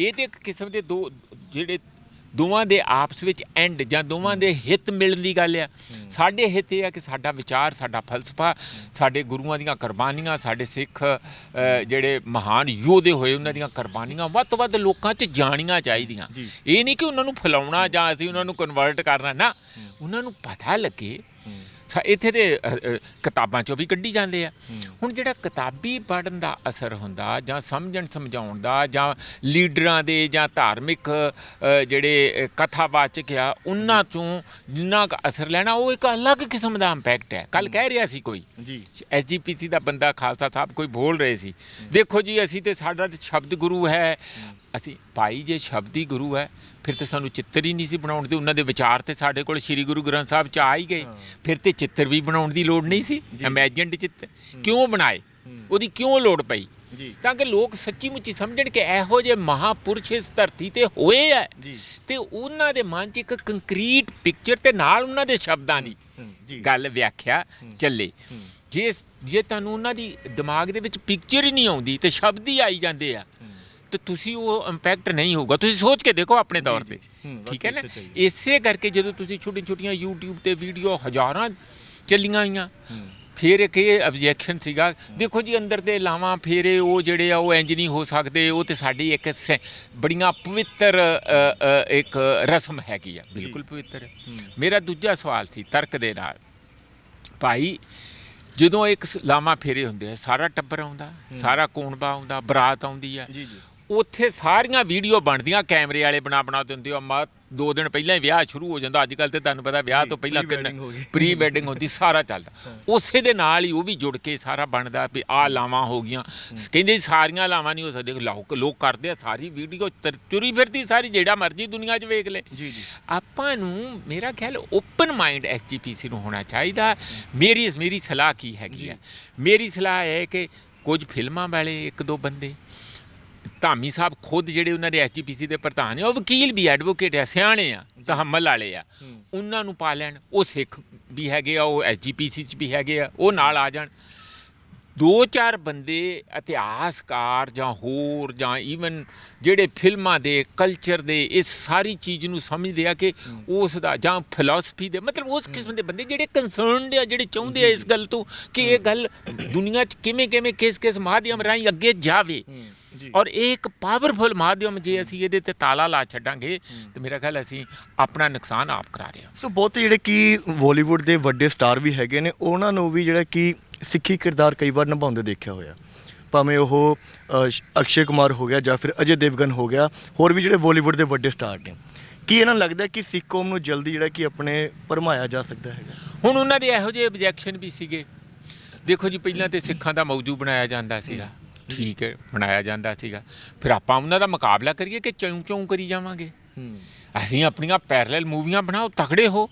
ਇਹ ਤੇ ਇੱਕ ਕਿਸਮ ਦੇ ਦੋ ਜਿਹੜੇ ਦੋਵਾਂ ਦੇ ਆਪਸ ਵਿੱਚ ਐਂਡ ਜਾਂ ਦੋਵਾਂ ਦੇ ਹਿੱਤ ਮਿਲਣ ਦੀ ਗੱਲ ਆ। ਸਾਡੇ ਹਿੱਤ ਇਹ ਆ ਕਿ ਸਾਡਾ ਵਿਚਾਰ ਸਾਡਾ ਫਲਸਫਾ ਸਾਡੇ ਗੁਰੂਆਂ ਦੀਆਂ ਕੁਰਬਾਨੀਆਂ ਸਾਡੇ ਸਿੱਖ ਜਿਹੜੇ ਮਹਾਨ ਯੋਧੇ ਹੋਏ ਉਹਨਾਂ ਦੀਆਂ ਕੁਰਬਾਨੀਆਂ ਵੱਧ ਤੋਂ ਵੱਧ ਲੋਕਾਂ 'ਚ ਜਾਣੀਆਂ ਚਾਹੀਦੀਆਂ। ਇਹ ਨਹੀਂ ਕਿ ਉਹਨਾਂ ਨੂੰ ਫੈਲਾਉਣਾ ਜਾਂ ਅਸੀਂ ਉਹਨਾਂ ਨੂੰ ਕਨਵਰਟ ਕਰਨਾ। ਨਾ ਉਹਨਾਂ ਨੂੰ ਪਤਾ ਲੱਗੇ ਸਾ ਇੱਥੇ ਤੇ ਅ, ਅ, ਕਿਤਾਬਾਂ ਚੋਂ ਵੀ ਕੱਢੀ ਜਾਂਦੇ ਆ। ਹੁਣ ਜਿਹੜਾ ਕਿਤਾਬੀ ਪੜਨ ਦਾ ਅਸਰ ਹੁੰਦਾ ਜਾਂ ਸਮਝਣ ਸਮਝਾਉਣ ਦਾ ਜਾਂ ਲੀਡਰਾਂ ਦੇ ਜਾਂ ਧਾਰਮਿਕ ਅ, ਜਿਹੜੇ ਅ, ਕਥਾਵਾਚਕ ਆ ਉਹਨਾਂ ਤੋਂ ਜਿੰਨਾ ਕੁ ਅਸਰ ਲੈਣਾ ਉਹ ਇੱਕ ਅਲੱਗ ਕਿਸਮ ਦਾ ਇੰਪੈਕਟ ਹੈ। ਕੱਲ ਕਹਿ ਰਿਹਾ ਸੀ ਕੋਈ ਜੀ। ਐਸਜੀਪੀਸੀ ਦਾ ਬੰਦਾ ਖਾਲਸਾ ਸਾਹਿਬ ਕੋਈ ਬੋਲ ਰਹੇ ਸੀ। ਦੇਖੋ ਜੀ ਅਸੀਂ ਤੇ ਸਾਡਾ ਤੇ ਸ਼ਬਦ ਗੁਰੂ ਹੈ। ਅਸੀਂ ਭਾਈ ਜੇ ਸ਼ਬਦੀ ਗੁਰੂ ਹੈ ਫਿਰ ਤੇ ਸਾਨੂੰ ਚਿੱਤਰ ਹੀ ਨਹੀਂ ਸੀ ਬਣਾਉਣ ਦੇ। ਉਹਨਾਂ ਦੇ ਵਿਚਾਰ ਤੇ ਸਾਡੇ ਕੋਲ ਸ੍ਰੀ ਗੁਰੂ ਗ੍ਰੰਥ ਸਾਹਿਬ ਚ ਆ ਹੀ ਗਏ। ਫਿਰ ਤੇ ਚਿੱਤਰ ਵੀ ਬਣਾਉਣ ਦੀ ਲੋੜ ਨਹੀਂ ਸੀ। ਇਮੇਜਿਨਡ ਚਿੱਤਰ। ਕਿਉਂ ਬਣਾਏ? ਉਹਦੀ ਕਿਉਂ ਲੋੜ ਪਈ? ਜੀ। ਤਾਂ ਕਿ ਲੋਕ ਸੱਚੀ ਮੁੱਚੀ ਸਮਝਣ ਕਿ ਇਹੋ ਜਿਹੇ ਮਹਾਪੁਰਸ਼ ਇਸ ਧਰਤੀ ਤੇ ਹੋਏ ਆ ਜੀ। ਤੇ ਉਹਨਾਂ ਦੇ ਮਨ 'ਚ ਇੱਕ ਕੰਕਰੀਟ ਪਿਕਚਰ ਤੇ ਨਾਲ ਉਹਨਾਂ ਦੇ ਸ਼ਬਦਾਂ ਦੀ ਜੀ। ਗੱਲ ਵਿਆਖਿਆ ਚੱਲੇ। ਜੇ ਜੇ ਤੁਹਾਨੂੰ ਉਹਨਾਂ ਦੀ ਦਿਮਾਗ ਦੇ ਵਿੱਚ ਪਿਕਚਰ ਹੀ ਨਹੀਂ ਆਉਂਦੀ ਤੇ ਸ਼ਬਦ ਹੀ ਆਈ ਜਾਂਦੇ ਆ। ਤੇ ਤੁਸੀਂ ਉਹ ਇੰਪੈਕਟ ਨਹੀਂ ਹੋਊਗਾ। ਤੁਸੀਂ ਸੋਚ ਕੇ ਦੇਖੋ ਆਪਣੇ ਤੌਰ ਤੇ। ਠੀਕ ਹੈ ਨਾ। ਇਸੇ ਕਰਕੇ ਜਦੋਂ ਤੁਸੀਂ ਛੋਟੀਆਂ ਛੋਟੀਆਂ YouTube ਤੇ ਵੀਡੀਓ ਹਜ਼ਾਰਾਂ ਚੱਲੀਆਂ ਆਈਆਂ ਫਿਰ ਇੱਕ ਇਹ ਆਬਜੈਕਸ਼ਨ ਸੀਗਾ ਦੇਖੋ ਜੀ ਅੰਦਰ ਦੇ ਲਾਵਾਂ ਫੇਰੇ ਉਹ ਜਿਹੜੇ ਆ ਉਹ ਇੰਜ ਨਹੀਂ ਹੋ ਸਕਦੇ ਉਹ ਤੇ ਸਾਡੀ ਇੱਕ ਬੜੀਆਂ ਪਵਿੱਤਰ ਇੱਕ ਰਸਮ ਹੈਗੀ ਆ। ਬਿਲਕੁਲ ਪਵਿੱਤਰ। ਮੇਰਾ ਦੂਜਾ ਸਵਾਲ ਸੀ ਤਰਕ ਦੇ ਨਾਲ। ਭਾਈ ਜਦੋਂ ਇੱਕ ਲਾਵਾਂ ਫੇਰੇ ਹੁੰਦੇ ਆ ਸਾਰਾ ਟੱਬਰ ਆਉਂਦਾ ਸਾਰਾ ਕੋਣਬਾ ਆਉਂਦਾ ਬਰਾਤ ਆਉਂਦੀ ਆ। ਜੀ ਜੀ। ਉੱਥੇ ਸਾਰੀਆਂ ਵੀਡੀਓ ਬਣਦੀਆਂ ਕੈਮਰੇ ਵਾਲੇ ਬਣਾ ਬਣਾ ਦਿੰਦੇ ਆ। ਮਾ ਦੋ ਦਿਨ ਪਹਿਲਾਂ ਹੀ ਵਿਆਹ ਸ਼ੁਰੂ ਹੋ ਜਾਂਦਾ। ਅੱਜ ਕੱਲ ਤੇ ਤੁਹਾਨੂੰ ਪਤਾ ਵਿਆਹ ਜੀ, ਤੋਂ ਪਹਿਲਾਂ ਗਈ। ਪ੍ਰੀ ਵੈਡਿੰਗ ਹੁੰਦੀ ਸਾਰਾ ਚੱਲਦਾ। ਉਸੇ ਦੇ ਨਾਲ ਹੀ ਉਹ ਵੀ ਜੁੜ ਕੇ ਸਾਰਾ ਬਣਦਾ ਵੀ ਆ ਲਾਵਾਂ ਹੋ ਗਈਆਂ। ਕਹਿੰਦੇ ਜੀ ਸਾਰੀਆਂ ਲਾਵਾਂ ਨਹੀਂ ਹੋ ਸਕਦੀਆਂ। ਲੋਕ ਲੋਕ ਕਰਦੇ ਆ ਸਾਰੀ ਵੀਡੀਓ ਤੁਰੀ ਫਿਰਦੀ ਸਾਰੀ ਜਿਹੜਾ ਮਰਜ਼ੀ ਦੁਨੀਆ 'ਚ ਵੇਖ ਲੈ। ਜੀ ਜੀ। ਆਪਾਂ ਨੂੰ ਮੇਰਾ ਖਿਆਲ ਓਪਨ ਮਾਈਂਡ ਐਸਜੀਪੀਸੀ ਨੂੰ ਹੋਣਾ ਚਾਹੀਦਾ। ਮੇਰੀ ਮੇਰੀ ਸਲਾਹ ਕੀ ਹੈਗੀ ਹੈ ਮੇਰੀ ਸਲਾਹ ਹੈ ਕਿ ਕੁਝ ਫਿਲਮਾਂ ਵਾਲੇ ਇੱਕ ਦੋ ਬੰਦੇ ਧਾਮੀ ਸਾਹਿਬ ਖੁਦ ਜਿਹੜੇ ਉਹਨਾਂ ਦੇ ਐਸਜੀਪੀਸੀ ਦੇ ਪ੍ਰਧਾਨ ਆ ਉਹ ਵਕੀਲ ਵੀ ਐਡਵੋਕੇਟ ਆ ਸਿਆਣੇ ਆ ਤਹਮਲ ਵਾਲੇ ਆ। ਉਹਨਾਂ ਨੂੰ ਪਾ ਲੈਣ ਉਹ ਸਿੱਖ ਵੀ ਹੈਗੇ ਆ ਉਹ ਐਸਜੀਪੀਸੀ ਚ ਵੀ ਹੈਗੇ ਆ ਉਹ ਨਾਲ ਆ ਜਾਣ। ਦੋ ਚਾਰ ਬੰਦੇ ਇਤਿਹਾਸਕਾਰ ਜਾਂ ਹੋਰ ਜਾਂ ਈਵਨ ਜਿਹੜੇ ਫਿਲਮਾਂ ਦੇ ਕਲਚਰ ਦੇ ਇਸ ਸਾਰੀ ਚੀਜ਼ ਨੂੰ ਸਮਝਦੇ ਆ ਕਿ ਉਸ ਦਾ ਜਾਂ ਫਿਲਾਸਫੀ ਦੇ ਮਤਲਬ ਉਸ ਕਿਸਮ ਦੇ ਬੰਦੇ ਜਿਹੜੇ ਕੰਸਰਨਡ ਆ ਜਿਹੜੇ ਚਾਹੁੰਦੇ ਆ ਇਸ ਗੱਲ ਤੋਂ ਕਿ ਇਹ ਗੱਲ ਦੁਨੀਆ 'ਚ ਕਿਵੇਂ ਕਿਵੇਂ ਕਿਸ ਕਿਸ ਮਾਧਿਅਮ ਰਾਹੀਂ ਅੱਗੇ ਜਾਵੇ। ਔਰ ਇਹ ਇੱਕ ਪਾਵਰਫੁਲ ਮਾਧਿਅਮ ਜੇ ਅਸੀਂ ਇਹਦੇ ਤੇ ਤਾਲਾ ਲਾ ਛੱਡਾਂਗੇ ਤੇ ਮੇਰਾ ਖਿਆਲ ਅਸੀਂ ਆਪਣਾ ਨੁਕਸਾਨ ਆਪ ਕਰਾ ਰਹੇ ਹਾਂ। ਸੋ ਬਹੁਤ ਜਿਹੜੇ ਕਿ ਬਾਲੀਵੁੱਡ ਦੇ ਵੱਡੇ ਸਟਾਰ ਵੀ ਹੈਗੇ ਨੇ ਉਹਨਾਂ ਨੂੰ ਵੀ ਜਿਹੜਾ ਕਿ ਸਿੱਖੀ ਕਿਰਦਾਰ ਕਈ ਵਾਰ ਨਿਭਾਉਂਦੇ ਦੇਖਿਆ ਹੋਇਆ। ਭਾਵੇਂ ਉਹ ਅਕਸ਼ੇ ਕੁਮਾਰ ਹੋ ਗਿਆ ਜਾਂ ਫਿਰ ਅਜੇ ਦੇਵਗਨ ਹੋ ਗਿਆ ਹੋਰ ਵੀ ਜਿਹੜੇ ਬਾਲੀਵੁੱਡ ਦੇ ਵੱਡੇ ਸਟਾਰ ਨੇ। ਕੀ ਇਹਨਾਂ ਨੂੰ ਲੱਗਦਾ ਕਿ ਸਿੱਖ ਕੌਮ ਨੂੰ ਜਲਦੀ ਜਿਹੜਾ ਕਿ ਆਪਣੇ ਭਰਮਾਇਆ ਜਾ ਸਕਦਾ ਹੈਗਾ? ਹੁਣ ਉਹਨਾਂ ਦੇ ਇਹੋ ਜਿਹੇ ਆਬਜੈਕਸ਼ਨ ਵੀ ਸੀਗੇ। ਦੇਖੋ ਜੀ ਪਹਿਲਾਂ ਤੇ ਸਿੱਖਾਂ ਦਾ ਮੌਜੂ ਬਣਾਇਆ ਜਾਂਦਾ ਸੀਗਾ। ਠੀਕ ਹੈ ਬਣਾਇਆ ਜਾਂਦਾ ਸੀਗਾ। ਫਿਰ ਆਪਾਂ ਉਹਨਾਂ ਦਾ ਮੁਕਾਬਲਾ ਕਰੀਏ ਕਿ ਚੌਂ ਚੌਂ ਕਰੀ ਜਾਵਾਂਗੇ? ਅਸੀਂ ਆਪਣੀਆਂ ਪੈਰਲਲ ਮੂਵੀਆਂ ਬਣਾਓ ਤਕੜੇ ਹੋ।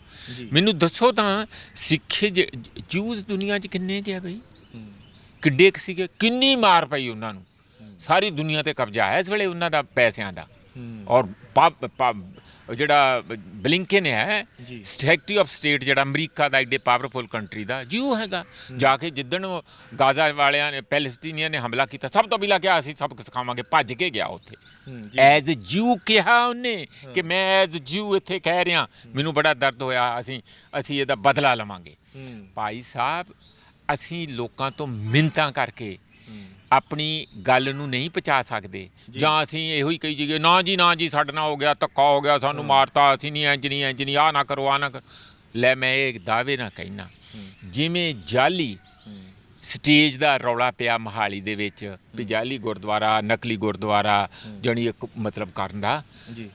ਮੈਨੂੰ ਦੱਸੋ ਤਾਂ ਸਿੱਖ ਜੂਸ ਦੁਨੀਆ 'ਚ ਕਿੰਨੇ ਗਿਆ ਬਈ? ਹੂੰ। ਕਿੱਡੇ ਕੁ ਸੀਗੇ? ਕਿੰਨੀ ਮਾਰ ਪਈ ਉਹਨਾਂ ਨੂੰ? ਸਾਰੀ ਦੁਨੀਆ ਤੇ ਕਬਜ਼ਾ ਹੈ ਇਸ ਵੇਲੇ ਉਹਨਾਂ ਦਾ ਪੈਸਿਆਂ ਦਾ। ਔਰ ਜਿਹੜਾ ਬਲਿੰਕਨ ਹੈ ਜੀ। ਸੈਕਟਰੀ ਆਫ ਸਟੇਟ ਜਿਹੜਾ ਅਮਰੀਕਾ ਦਾ ਐਡੇ ਪਾਵਰਫੁਲ ਕੰਟਰੀ ਦਾ ਜਿਉ ਹੈਗਾ। ਜਾ ਕੇ ਜਿੱਦਣ ਗਾਜ਼ਾ ਵਾਲਿਆਂ ਨੇ ਪੈਲਸਤੀਨੀਆਂ ਨੇ ਹਮਲਾ ਕੀਤਾ ਸਭ ਤੋਂ ਪਹਿਲਾਂ ਕਿਹਾ ਅਸੀਂ ਸਬਕ ਸਿਖਾਵਾਂਗੇ ਭੱਜ ਕੇ ਗਿਆ ਉੱਥੇ। ਜੀ। ਐਜ਼ ਜੂ ਕਿਹਾ ਉਹਨੇ ਕਿ ਮੈਂ ਐਜ਼ ਜੂ ਇੱਥੇ ਕਹਿ ਰਿਹਾ ਮੈਨੂੰ ਬੜਾ ਦਰਦ ਹੋਇਆ ਅਸੀਂ ਅਸੀਂ ਇਹਦਾ ਬਦਲਾ ਲਵਾਂਗੇ। ਭਾਈ ਸਾਹਿਬ ਅਸੀਂ ਲੋਕਾਂ ਤੋਂ ਮਿੰਤਾਂ ਕਰਕੇ ਆਪਣੀ ਗੱਲ ਨੂੰ ਨਹੀਂ ਪਹੁੰਚਾ ਸਕਦੇ। ਜਾਂ। ਅਸੀਂ ਇਹੋ ਹੀ ਕਹੀ ਜੀਏ ਨਾ ਜੀ ਨਾ ਜੀ ਸਾਡੇ ਨਾਲ ਹੋ ਗਿਆ ਧੱਕਾ ਹੋ ਗਿਆ ਸਾਨੂੰ ਮਾਰਤਾ ਅਸੀਂ ਨਹੀਂ ਇੰਜ ਨਹੀਂ ਇੰਜ ਨਹੀਂ ਆ ਨਾ ਕਰੋ ਆ ਨਾ ਕਰੋ ਲੈ ਮੈਂ ਇਹ ਦਾਅਵੇ ਨਾ ਕਹਿਣਾ ਜਿਵੇਂ ਜਾਲੀ ਸਟੇਜ ਦਾ ਰੌਲਾ ਪਿਆ ਮਹਾਲੀ ਦੇ ਵਿੱਚ ਵੀ ਜਾਲੀ ਗੁਰਦੁਆਰਾ ਨਕਲੀ ਗੁਰਦੁਆਰਾ ਜਣੀ ਇੱਕ ਮਤਲਬ ਕਰਨ ਦਾ। ਜੀ।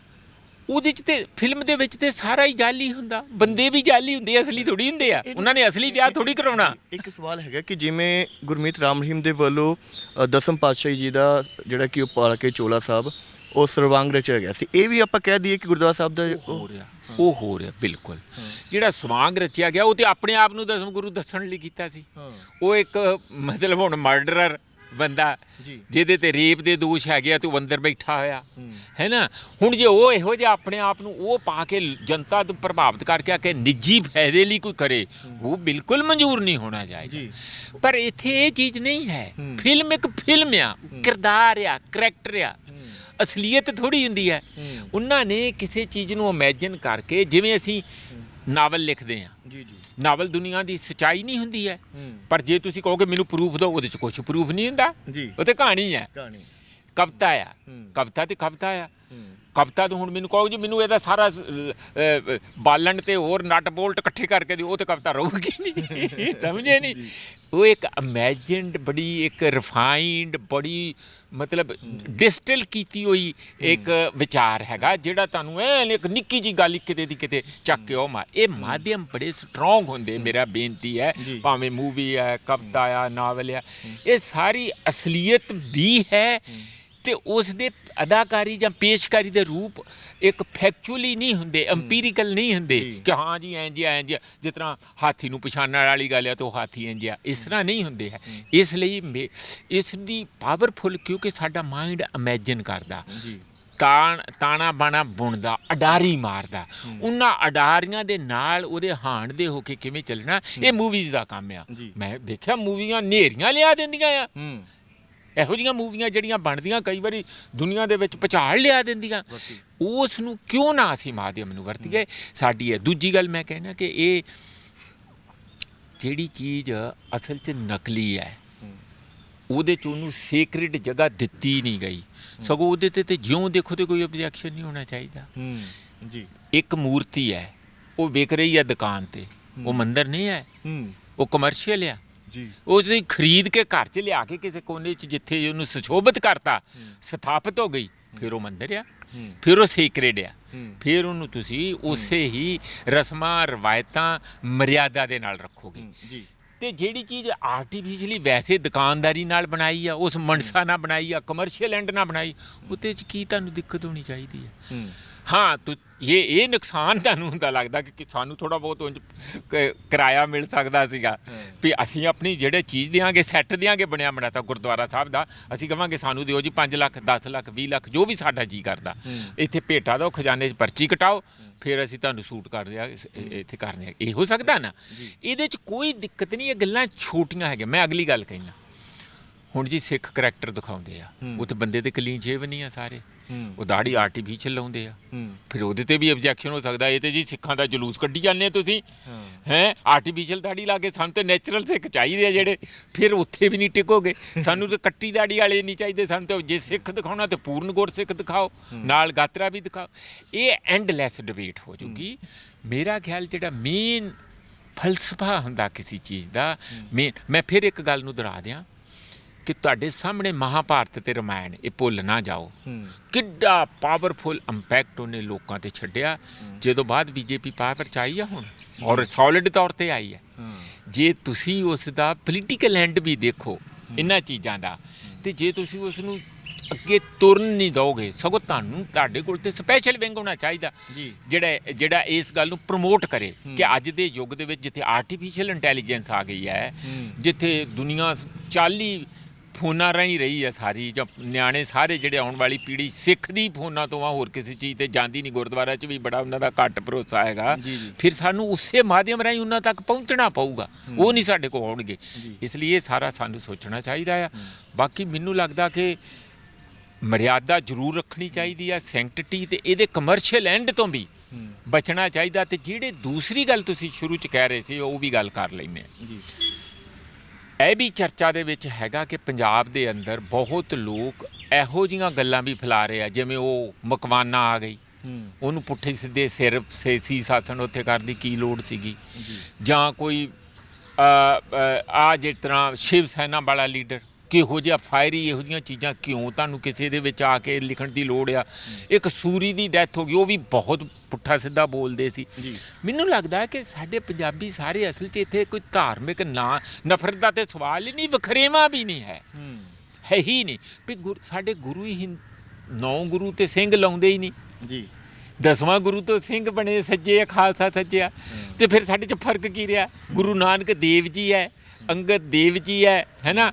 ਉਹਦੇ ਚ ਤੇ ਫਿਲਮ ਦੇ ਵਿੱਚ ਤੇ ਸਾਰਾ ਹੀ ਜਾਲੀ ਹੁੰਦਾ। ਬੰਦੇ ਵੀ ਜਾਲੀ ਹੁੰਦੇ ਅਸਲੀ ਥੋੜੀ ਹੁੰਦੇ ਆ। ਉਹਨਾਂ ਨੇ ਅਸਲੀ ਵਿਆਹ ਥੋੜੀ ਕਰਾਉਣਾ। ਇੱਕ ਸਵਾਲ ਹੈਗਾ ਕਿ ਜਿਵੇਂ ਗੁਰਮੀਤ ਰਾਮ ਰਹੀਮ ਦੇ ਵੱਲੋਂ ਦਸਮ ਪਾਤਸ਼ਾਹੀ ਜੀ ਦਾ ਜਿਹੜਾ ਕਿ ਉਹ ਪਾਲ ਕੇ ਚੋਲਾ ਸਾਹਿਬ ਉਹ ਸਰਵਾਂਗ ਰਚਿਆ ਗਿਆ ਸੀ। ਇਹ ਵੀ ਆਪਾਂ ਕਹਿ ਦਈਏ ਕਿ ਗੁਰਦੁਆਰਾ ਸਾਹਿਬ ਦਾ ਹੋ ਉਹ- ਰਿਹਾ। ਉਹ ਹੋ ਰਿਹਾ ਬਿਲਕੁਲ। ਜਿਹੜਾ ਸਵਾਂਗ ਰਚਿਆ ਗਿਆ ਉਹ ਤੇ ਆਪਣੇ ਆਪ ਨੂੰ ਦਸਮ ਗੁਰੂ ਦੱਸਣ ਲਈ ਕੀਤਾ ਸੀ। ਉਹ ਇੱਕ ਮਤਲਬ ਹੁਣ ਮਰਡਰਰ ਬੰਦਾ। ਜਿਹਦੇ ਤੇ ਰੇਪ ਦੇ ਦੋਸ਼ ਹੈਗੇ ਆ ਤੇ ਉਹ ਅੰਦਰ ਬੈਠਾ ਹੋਇਆ। ਹੂੰ। ਨਾ? ਹੁਣ ਜੇ ਉਹ ਇਹੋ ਜਿਹਾ ਆਪਣੇ ਆਪ ਨੂੰ ਉਹ ਪਾ ਕੇ ਜਨਤਾ ਨੂੰ ਪ੍ਰਭਾਵਿਤ ਕਰਕੇ ਆ ਕੇ ਨਿੱਜੀ ਫਾਇਦੇ ਲਈ ਕੋਈ ਕਰੇ ਉਹ ਬਿਲਕੁਲ ਮਨਜ਼ੂਰ ਨਹੀਂ ਹੋਣਾ ਚਾਹੀਦਾ। ਪਰ ਇੱਥੇ ਇਹ ਚੀਜ਼ ਨਹੀਂ ਹੈ। ਫਿਲਮ ਇੱਕ ਫਿਲਮ ਆ ਕਿਰਦਾਰ ਆ ਕਰੈਕਟਰ ਆ। ਅਸਲੀਅਤ ਥੋੜੀ ਹੁੰਦੀ ਹੂੰ। ਉਹਨਾਂ ਨੇ ਕਿਸੇ ਚੀਜ਼ ਨੂੰ ਇਮੇਜਿਨ ਕਰਕੇ ਜਿਵੇਂ ਅਸੀਂ ਨਾਵਲ ਲਿਖਦੇ ਆ। ਜੀ ਜੀ। ਨਾਵਲ ਦੁਨੀਆ ਦੀ ਸਚਾਈ ਨਹੀਂ ਹੁੰਦੀ ਹੈ। ਪਰ ਜੇ ਤੁਸੀਂ ਕਹੋਗੇ ਮੈਨੂੰ ਪ੍ਰੂਫ ਦਿਓ ਉਹਦੇ ਚ ਕੁਝ ਪ੍ਰੂਫ ਨਹੀਂ ਹੁੰਦਾ। ਜੀ। ਉਹ ਤੇ ਕਹਾਣੀ ਹੈ। ਕਹਾਣੀ। ਕਵਿਤਾ ਆ। ਕਵਿਤਾ ਤੇ ਕਵਿਤਾ ਆ। ਕਵਿਤਾ ਤੋਂ ਹੁਣ ਮੈਨੂੰ ਕਹੋ ਜੀ ਮੈਨੂੰ ਇਹਦਾ ਸਾਰਾ ਬਾਲਣ ਤੇ ਹੋਰ ਨਟ ਬੋਲਟ ਇਕੱਠੇ ਕਰਕੇ ਦਿਓ ਉਹ ਤੇ ਕਵਿਤਾ ਰਹੂਗੀ ਨਹੀਂ ਸਮਝੇ ਨਹੀਂ ਉਹ ਇੱਕ ਇਮੇਜਿਨਡ ਬੜੀ ਇੱਕ ਰਿਫਾਈਨਡ ਬੜੀ ਮਤਲਬ ਡਿਸਟਿਲ ਕੀਤੀ ਹੋਈ ਇੱਕ ਵਿਚਾਰ ਹੈਗਾ ਜਿਹੜਾ ਤੁਹਾਨੂੰ ਐ ਇੱਕ ਨਿੱਕੀ ਜੀ ਗੱਲ ਕਿਤੇ ਦੀ ਕਿਤੇ ਚੱਕ ਕੇ ਉਹ ਮਾ ਇਹ ਮਾਧਿਅਮ ਬੜੇ ਸਟਰੋਂਗ ਹੁੰਦੇ ਮੇਰਾ ਬੇਨਤੀ ਹੈ। ਭਾਵੇਂ ਮੂਵੀ ਹੈ ਕਵਿਤਾ ਆ ਨਾਵਲ ਆ ਇਹ ਸਾਰੀ ਅਸਲੀਅਤ ਵੀ ਹੈ। ਤੇ ਉਸ ਦੇ ਅਦਾਕਾਰੀ ਜਾਂ ਪੇਸ਼ਕਾਰੀ ਦੇ ਰੂਪ ਇੱਕ ਫੈਕਚੁਅਲੀ ਨਹੀਂ ਹੁੰਦੇ ਐਮਪੀਰੀਕਲ ਨਹੀਂ ਹੁੰਦੇ ਜੀ। ਕਿ ਹਾਂ ਜੀ ਐਂ ਜੀ ਐਂ ਜੀ ਜਿਸ ਤਰ੍ਹਾਂ ਹਾਥੀ ਨੂੰ ਪਛਾਣਨ ਵਾਲੀ ਗੱਲ ਹੈ ਤਾਂ ਉਹ ਹਾਥੀ ਇੰਜ ਆ ਇਸ ਤਰ੍ਹਾਂ ਨਹੀਂ ਹੁੰਦੇ ਹੈ। ਇਸ ਲਈ ਇਸ ਦੀ ਪਾਵਰਫੁਲ ਕਿਉਂਕਿ ਸਾਡਾ ਮਾਈਂਡ ਇਮੇਜਿਨ ਕਰਦਾ। ਜੀ। ਤਾਣ ਤਾਣਾ ਬਾਣਾ ਬੁਣਦਾ ਅਡਾਰੀ ਮਾਰਦਾ। ਉਹਨਾਂ ਅਡਾਰੀਆਂ ਦੇ ਨਾਲ ਉਹਦੇ ਹਾਣ ਦੇ ਹੋ ਕੇ ਕਿਵੇਂ ਚੱਲਣਾ ਇਹ ਮੂਵੀਜ਼ ਦਾ ਕੰਮ ਆ। ਜੀ। ਮੈਂ ਦੇਖਿਆ ਮੂਵੀਆਂ ਨੇਰੀਆਂ ਲਿਆ ਦਿੰਦੀਆਂ ਆ। ਹੂੰ। ਇਹੋ ਜਿਹੀਆਂ ਮੂਵੀਆਂ ਜਿਹੜੀਆਂ ਬਣਦੀਆਂ ਕਈ ਵਾਰੀ ਦੁਨੀਆ ਦੇ ਵਿੱਚ ਪਛਾੜ ਲਿਆ ਦਿੰਦੀਆਂ। ਉਸ ਨੂੰ ਕਿਉਂ ਨਾ ਅਸੀਂ ਮਾਧਿਅਮ ਨੂੰ ਵਰਤੀਏ? ਸਾਡੀ ਹੈ ਦੂਜੀ ਗੱਲ ਮੈਂ ਕਹਿਣਾ ਕਿ ਇਹ ਜਿਹੜੀ ਚੀਜ਼ ਅਸਲ 'ਚ ਨਕਲੀ ਹੈ ਹੂੰ। ਉਹਦੇ 'ਚ ਉਹਨੂੰ ਸੇਕ੍ਰੇਟ ਜਗ੍ਹਾ ਦਿੱਤੀ ਨਹੀਂ ਗਈ। ਸਗੋਂ ਉਹਦੇ ਤੇ ਤੇ ਜਿਉਂ ਦੇਖੋ ਤੇ ਕੋਈ ਆਬਜੈਕਸ਼ਨ ਨਹੀਂ ਹੋਣਾ ਚਾਹੀਦਾ। ਹੂੰ ਜੀ। ਇੱਕ ਮੂਰਤੀ ਹੈ ਉਹ ਵਿਕ ਰਹੀ ਹੈ ਦੁਕਾਨ ਤੇ। ਉਹ ਮੰਦਰ ਨਹੀਂ ਹੈ। ਹੂੰ। ਉਹ ਕਮਰਸ਼ੀਅਲ ਆ। ਜੀ। ਉਸ ਖਰੀਦ ਕੇ ਘਰ 'ਚ ਲਿਆ ਕੇ ਕਿਸੇ ਕੋਨੇ 'ਚ ਜਿੱਥੇ ਉਹਨੂੰ ਸੁਸ਼ੋਭਿਤ ਕਰਤਾ ਸਥਾਪਿਤ ਹੋ ਗਈ ਫਿਰ ਉਹ ਮੰਦਰ ਆ। ਫਿਰ ਉਹ ਸੇਕ੍ਰੇਡ ਆ। ਫਿਰ ਉਹਨੂੰ ਤੁਸੀਂ ਉਸੇ ਹੀ ਰਸਮਾਂ ਰਵਾਇਤਾਂ ਮਰਿਆਦਾ ਦੇ ਨਾਲ ਰੱਖੋਗੇ। ਜੀ। ਤੇ ਜਿਹੜੀ ਚੀਜ਼ ਆਰਟੀਫੀਸ਼ੀਅਲੀ ਵੈਸੇ ਦੁਕਾਨਦਾਰੀ ਨਾਲ ਬਣਾਈ ਆ ਉਸ ਮਨਸਾ ਨਾਲ ਬਣਾਈ ਆ ਕਮਰਸ਼ੀਅਲ ਐਂਡ ਨਾਲ ਬਣਾਈ ਉਹਦੇ 'ਚ ਕੀ ਤੁਹਾਨੂੰ ਦਿੱਕਤ ਹੋਣੀ ਚਾਹੀਦੀ ਹੈ। ਹੂੰ ਤੂੰ ਇਹ ਇਹ ਨੁਕਸਾਨ ਤੁਹਾਨੂੰ ਹੁੰਦਾ ਲੱਗਦਾ ਕਿ ਸਾਨੂੰ ਥੋੜਾ ਬਹੁਤ ਉਂਝ ਕ- ਕਿਰਾਇਆ ਮਿਲ ਸਕਦਾ ਸੀਗਾ। ਵੀ ਅਸੀਂ ਆਪਣੀ ਜਿਹੜੇ ਚੀਜ਼ ਦਿਆਂਗੇ ਸੈੱਟ ਦਿਆਂਗੇ ਬਣਿਆ ਬਣਾਤਾ ਗੁਰਦੁਆਰਾ ਸਾਹਿਬ ਦਾ ਅਸੀਂ ਕਵਾਂਗੇ ਸਾਨੂੰ ਦਿਓ ਜੀ 5 ਲੱਖ 10 ਲੱਖ 20 ਲੱਖ ਜੋ ਵੀ ਸਾਡਾ ਜੀ ਕਰਦਾ। ਇੱਥੇ ਭੇਟਾ ਦਿਓ ਖਜ਼ਾਨੇ 'ਚ ਪਰਚੀ ਕਟਾਓ ਫਿਰ ਅਸੀਂ ਤੁਹਾਨੂੰ ਸੂਟ ਕਰ ਦਿਆ ਇੱਥੇ ਕਰਨੇ। ਇਹ ਹੋ ਸਕਦਾ ਨਾ ਇਹਦੇ 'ਚ ਕੋਈ ਦਿੱਕਤ ਨਹੀਂ ਇਹ ਗੱਲਾਂ ਛੋਟੀਆਂ ਹੈਗੀਆਂ ਮੈਂ ਅਗਲੀ ਗੱਲ ਕਹਿਣਾ ਹੁਣ ਜੀ ਸਿੱਖ ਕਰੈਕਟਰ ਦਿਖਾਉਂਦੇ ਆ। ਉਹ ਤੇ ਬੰਦੇ ਤੇ ਕਲੀਨ ਸ਼ੇਵ ਨਹੀਂ ਆ ਸਾਰੇ। ਉਹ ਦਾੜੀ ਆਰਟੀਫੀਸ਼ੀਅਲ ਲਾਉਂਦੇ ਆ। ਫਿਰ ਉਹਦੇ ਤੇ ਵੀ ਆਬਜੈਕਸ਼ਨ ਹੋ ਸਕਦਾ ਇਹ ਤੇ ਜੀ ਸਿੱਖਾਂ ਦਾ ਜਲੂਸ ਕੱਢੀ ਜਾਂਦੇ ਆ ਤੁਸੀਂ। ਹਾਂ। ਆਰਟੀਫੀਸ਼ੀਅਲ ਦਾੜੀ ਲਾ ਕੇ ਸਾਨੂੰ ਤੇ ਨੈਚੁਰਲ ਸਿੱਖ ਚਾਹੀਦੇ ਆ ਜਿਹੜੇ। ਫਿਰ ਉੱਥੇ ਵੀ ਨਹੀਂ ਟਿਕੋਗੇ। ਸਾਨੂੰ ਤੇ ਕੱਟੀ ਦਾੜੀ ਵਾਲੇ ਨਹੀਂ ਚਾਹੀਦੇ। ਸਾਨੂੰ ਤੇ ਜੇ ਸਿੱਖ ਦਿਖਾਉਣਾ ਤੇ ਪੂਰਨ ਗੁਰ ਸਿੱਖ ਦਿਖਾਓ। ਨਾਲ ਗਾਤਰਾ ਵੀ ਦਿਖਾਓ। ਇਹ ਐਂਡਲੈਸ ਡਿਬੇਟ ਹੋ ਜੂਗੀ। ਮੇਰਾ ਖਿਆਲ ਜਿਹੜਾ ਮੇਨ ਫਲਸਫਾ ਹੁੰਦਾ ਕਿਸੇ ਚੀਜ਼ ਦਾ ਮੇਨ ਮੈਂ ਫਿਰ ਇੱਕ ਗੱਲ ਨੂੰ ਦੁਹਰਾ ਦਿਆਂ। ਕਿ ਤੁਹਾਡੇ ਸਾਹਮਣੇ ਮਹਾਭਾਰਤ ਤੇ ਰਾਮਾਇਣ ਇਹ ਭੁੱਲ ਨਾ ਜਾਓ। ਕਿੱਡਾ ਪਾਵਰਫੁਲ ਇੰਪੈਕਟ ਉਹਨੇ ਲੋਕਾਂ ਤੇ ਛੱਡਿਆ। ਜਦੋਂ ਬਾਅਦ ਬੀਜੇਪੀ ਪਾਵਰ ਚ ਆਈ ਆ ਹੁਣ ਔਰ ਸੋਲਿਡ ਤੌਰ ਤੇ ਆਈ ਹੈ। ਜੇ ਤੁਸੀਂ ਉਸ ਦਾ ਪੋਲੀਟੀਕਲ ਐਂਡ ਵੀ ਦੇਖੋ ਇਹਨਾਂ ਚੀਜ਼ਾਂ ਦਾ ਤੇ ਜੇ ਤੁਸੀਂ ਉਸ ਨੂੰ ਅੱਗੇ ਤੁਰਨ ਨਹੀਂ ਦੋਗੇ ਸਗੋਂ ਤੁਹਾਨੂੰ ਤੁਹਾਡੇ ਕੋਲ ਤੇ ਸਪੈਸ਼ਲ ਵਿੰਗ ਹੋਣਾ ਚਾਹੀਦਾ। ਜਿਹੜਾ ਜਿਹੜਾ ਇਸ ਗੱਲ ਨੂੰ ਪ੍ਰਮੋਟ ਕਰੇ ਕਿ ਅੱਜ ਦੇ ਯੁੱਗ ਦੇ ਵਿੱਚ ਜਿੱਥੇ ਆਰਟੀਫੀਸ਼ੀਅਲ ਇੰਟੈਲੀਜੈਂਸ ਆ ਗਈ ਹੈ ਜਿੱਥੇ ਦੁਨੀਆ 40 ਫੋਨਾਂ ਰਾਹੀਂ ਰਹੀ ਹੈ ਸਾਰੀ ਜਾਂ ਨਿਆਣੇ ਸਾਰੇ ਜਿਹੜੇ ਆਉਣ ਵਾਲੀ ਪੀੜ੍ਹੀ ਸਿੱਖਦੀ ਫੋਨਾਂ ਤੋਂ ਆ ਹੋਰ ਕਿਸੇ ਚੀਜ਼ ਤੇ ਜਾਂਦੀ ਨਹੀਂ ਗੁਰਦੁਆਰਾ 'ਚ ਵੀ ਬੜਾ ਉਹਨਾਂ ਦਾ ਘੱਟ ਭਰੋਸਾ ਹੈਗਾ। ਫਿਰ ਸਾਨੂੰ ਉਸੇ ਮਾਧਿਅਮ ਰਾਹੀਂ ਉਹਨਾਂ ਤੱਕ ਪਹੁੰਚਣਾ ਪਊਗਾ। ਉਹ ਨਹੀਂ ਸਾਡੇ ਕੋਲ ਆਉਣਗੇ। ਇਸ ਲਈ ਇਹ ਸਾਰਾ ਸਾਨੂੰ ਸੋਚਣਾ ਚਾਹੀਦਾ ਆ। ਬਾਕੀ ਮੈਨੂੰ ਲੱਗਦਾ ਕਿ ਮਰਿਆਦਾ ਜ਼ਰੂਰ ਰੱਖਣੀ ਚਾਹੀਦੀ ਆ ਸੈਂਕਟਿਟੀ ਤੇ ਇਹਦੇ ਕਮਰਸ਼ੀਅਲ ਐਂਡ ਤੋਂ ਵੀ ਬਚਣਾ ਚਾਹੀਦਾ ਤੇ ਜਿਹੜੇ ਦੂਸਰੀ ਗੱਲ ਤੁਸੀਂ ਸ਼ੁਰੂ ਚ ਕਹਿ ਰਹੇ ਸੀ ਉਹ ਵੀ ਗੱਲ ਕਰ ਆ। ਜੀ। ਇਹ ਵੀ ਚਰਚਾ ਦੇ ਵਿੱਚ ਹੈਗਾ ਕਿ ਪੰਜਾਬ ਦੇ ਅੰਦਰ ਬਹੁਤ ਲੋਕ ਇਹੋ ਜੀਆਂ ਗੱਲਾਂ ਵੀ ਫੈਲਾ ਰਹੇ ਆ ਜਿਵੇਂ ਉਹ ਮਕਵਾਨਾ ਆ ਗਈ। ਉਹਨੂੰ ਪੁੱਠੇ ਸਿੱਧੇ ਸਿਰ ਸੇ ਸੀ ਸਾਸਣ ਉੱਥੇ ਕਰਨ ਦੀ ਕੀ ਲੋੜ ਸੀਗੀ। ਜਾਂ। ਕੋਈ ਆ ਜਿਸ ਤਰ੍ਹਾਂ ਸ਼ਿਵ ਸੈਨਾ ਵਾਲਾ ਲੀਡਰ ਕਿਹੋ ਜਿਹਾ ਫਾਇਰੀ ਇਹੋ ਜਿਹੀਆਂ ਚੀਜ਼ਾਂ ਕਿਉਂ? ਤੁਹਾਨੂੰ ਕਿਸੇ ਦੇ ਵਿੱਚ ਆ ਕੇ ਲਿਖਣ ਦੀ ਲੋੜ ਆ। ਇੱਕ ਸੂਰੀ ਦੀ ਡੈਥ ਹੋ ਗਈ ਉਹ ਵੀ ਬਹੁਤ ਪੁੱਠਾ ਸਿੱਧਾ ਬੋਲਦੇ ਸੀ। ਮੈਨੂੰ ਲੱਗਦਾ ਕਿ ਸਾਡੇ ਪੰਜਾਬੀ ਸਾਰੇ ਅਸਲ 'ਚ ਇੱਥੇ ਕੋਈ ਧਾਰਮਿਕ ਨਾ ਨਫ਼ਰਤ ਦਾ ਤੇ ਸਵਾਲ ਹੀ ਨਹੀਂ ਵਖਰੇਵਾ ਵੀ ਨਹੀਂ ਹੈ। ਹੈ। ਹੀ ਨਹੀਂ। ਵੀ ਸਾਡੇ ਗੁਰੂ ਹੀ ਨੌ ਗੁਰੂ ਤੇ ਸਿੰਘ ਲਾਉਂਦੇ ਹੀ ਨਹੀਂ। ਜੀ। ਦਸਵਾਂ ਗੁਰੂ ਤੋਂ ਸਿੰਘ ਬਣੇ ਸੱਜੇ ਖਾਲਸਾ ਸੱਜਿਆ ਤੇ ਫਿਰ ਸਾਡੇ ਚ ਫ਼ਰਕ ਕੀ ਰਿਹਾ? ਗੁਰੂ ਨਾਨਕ ਦੇਵ ਜੀ ਹੈ। ਅੰਗਦ ਦੇਵ ਜੀ ਹੈ ਹੈਨਾ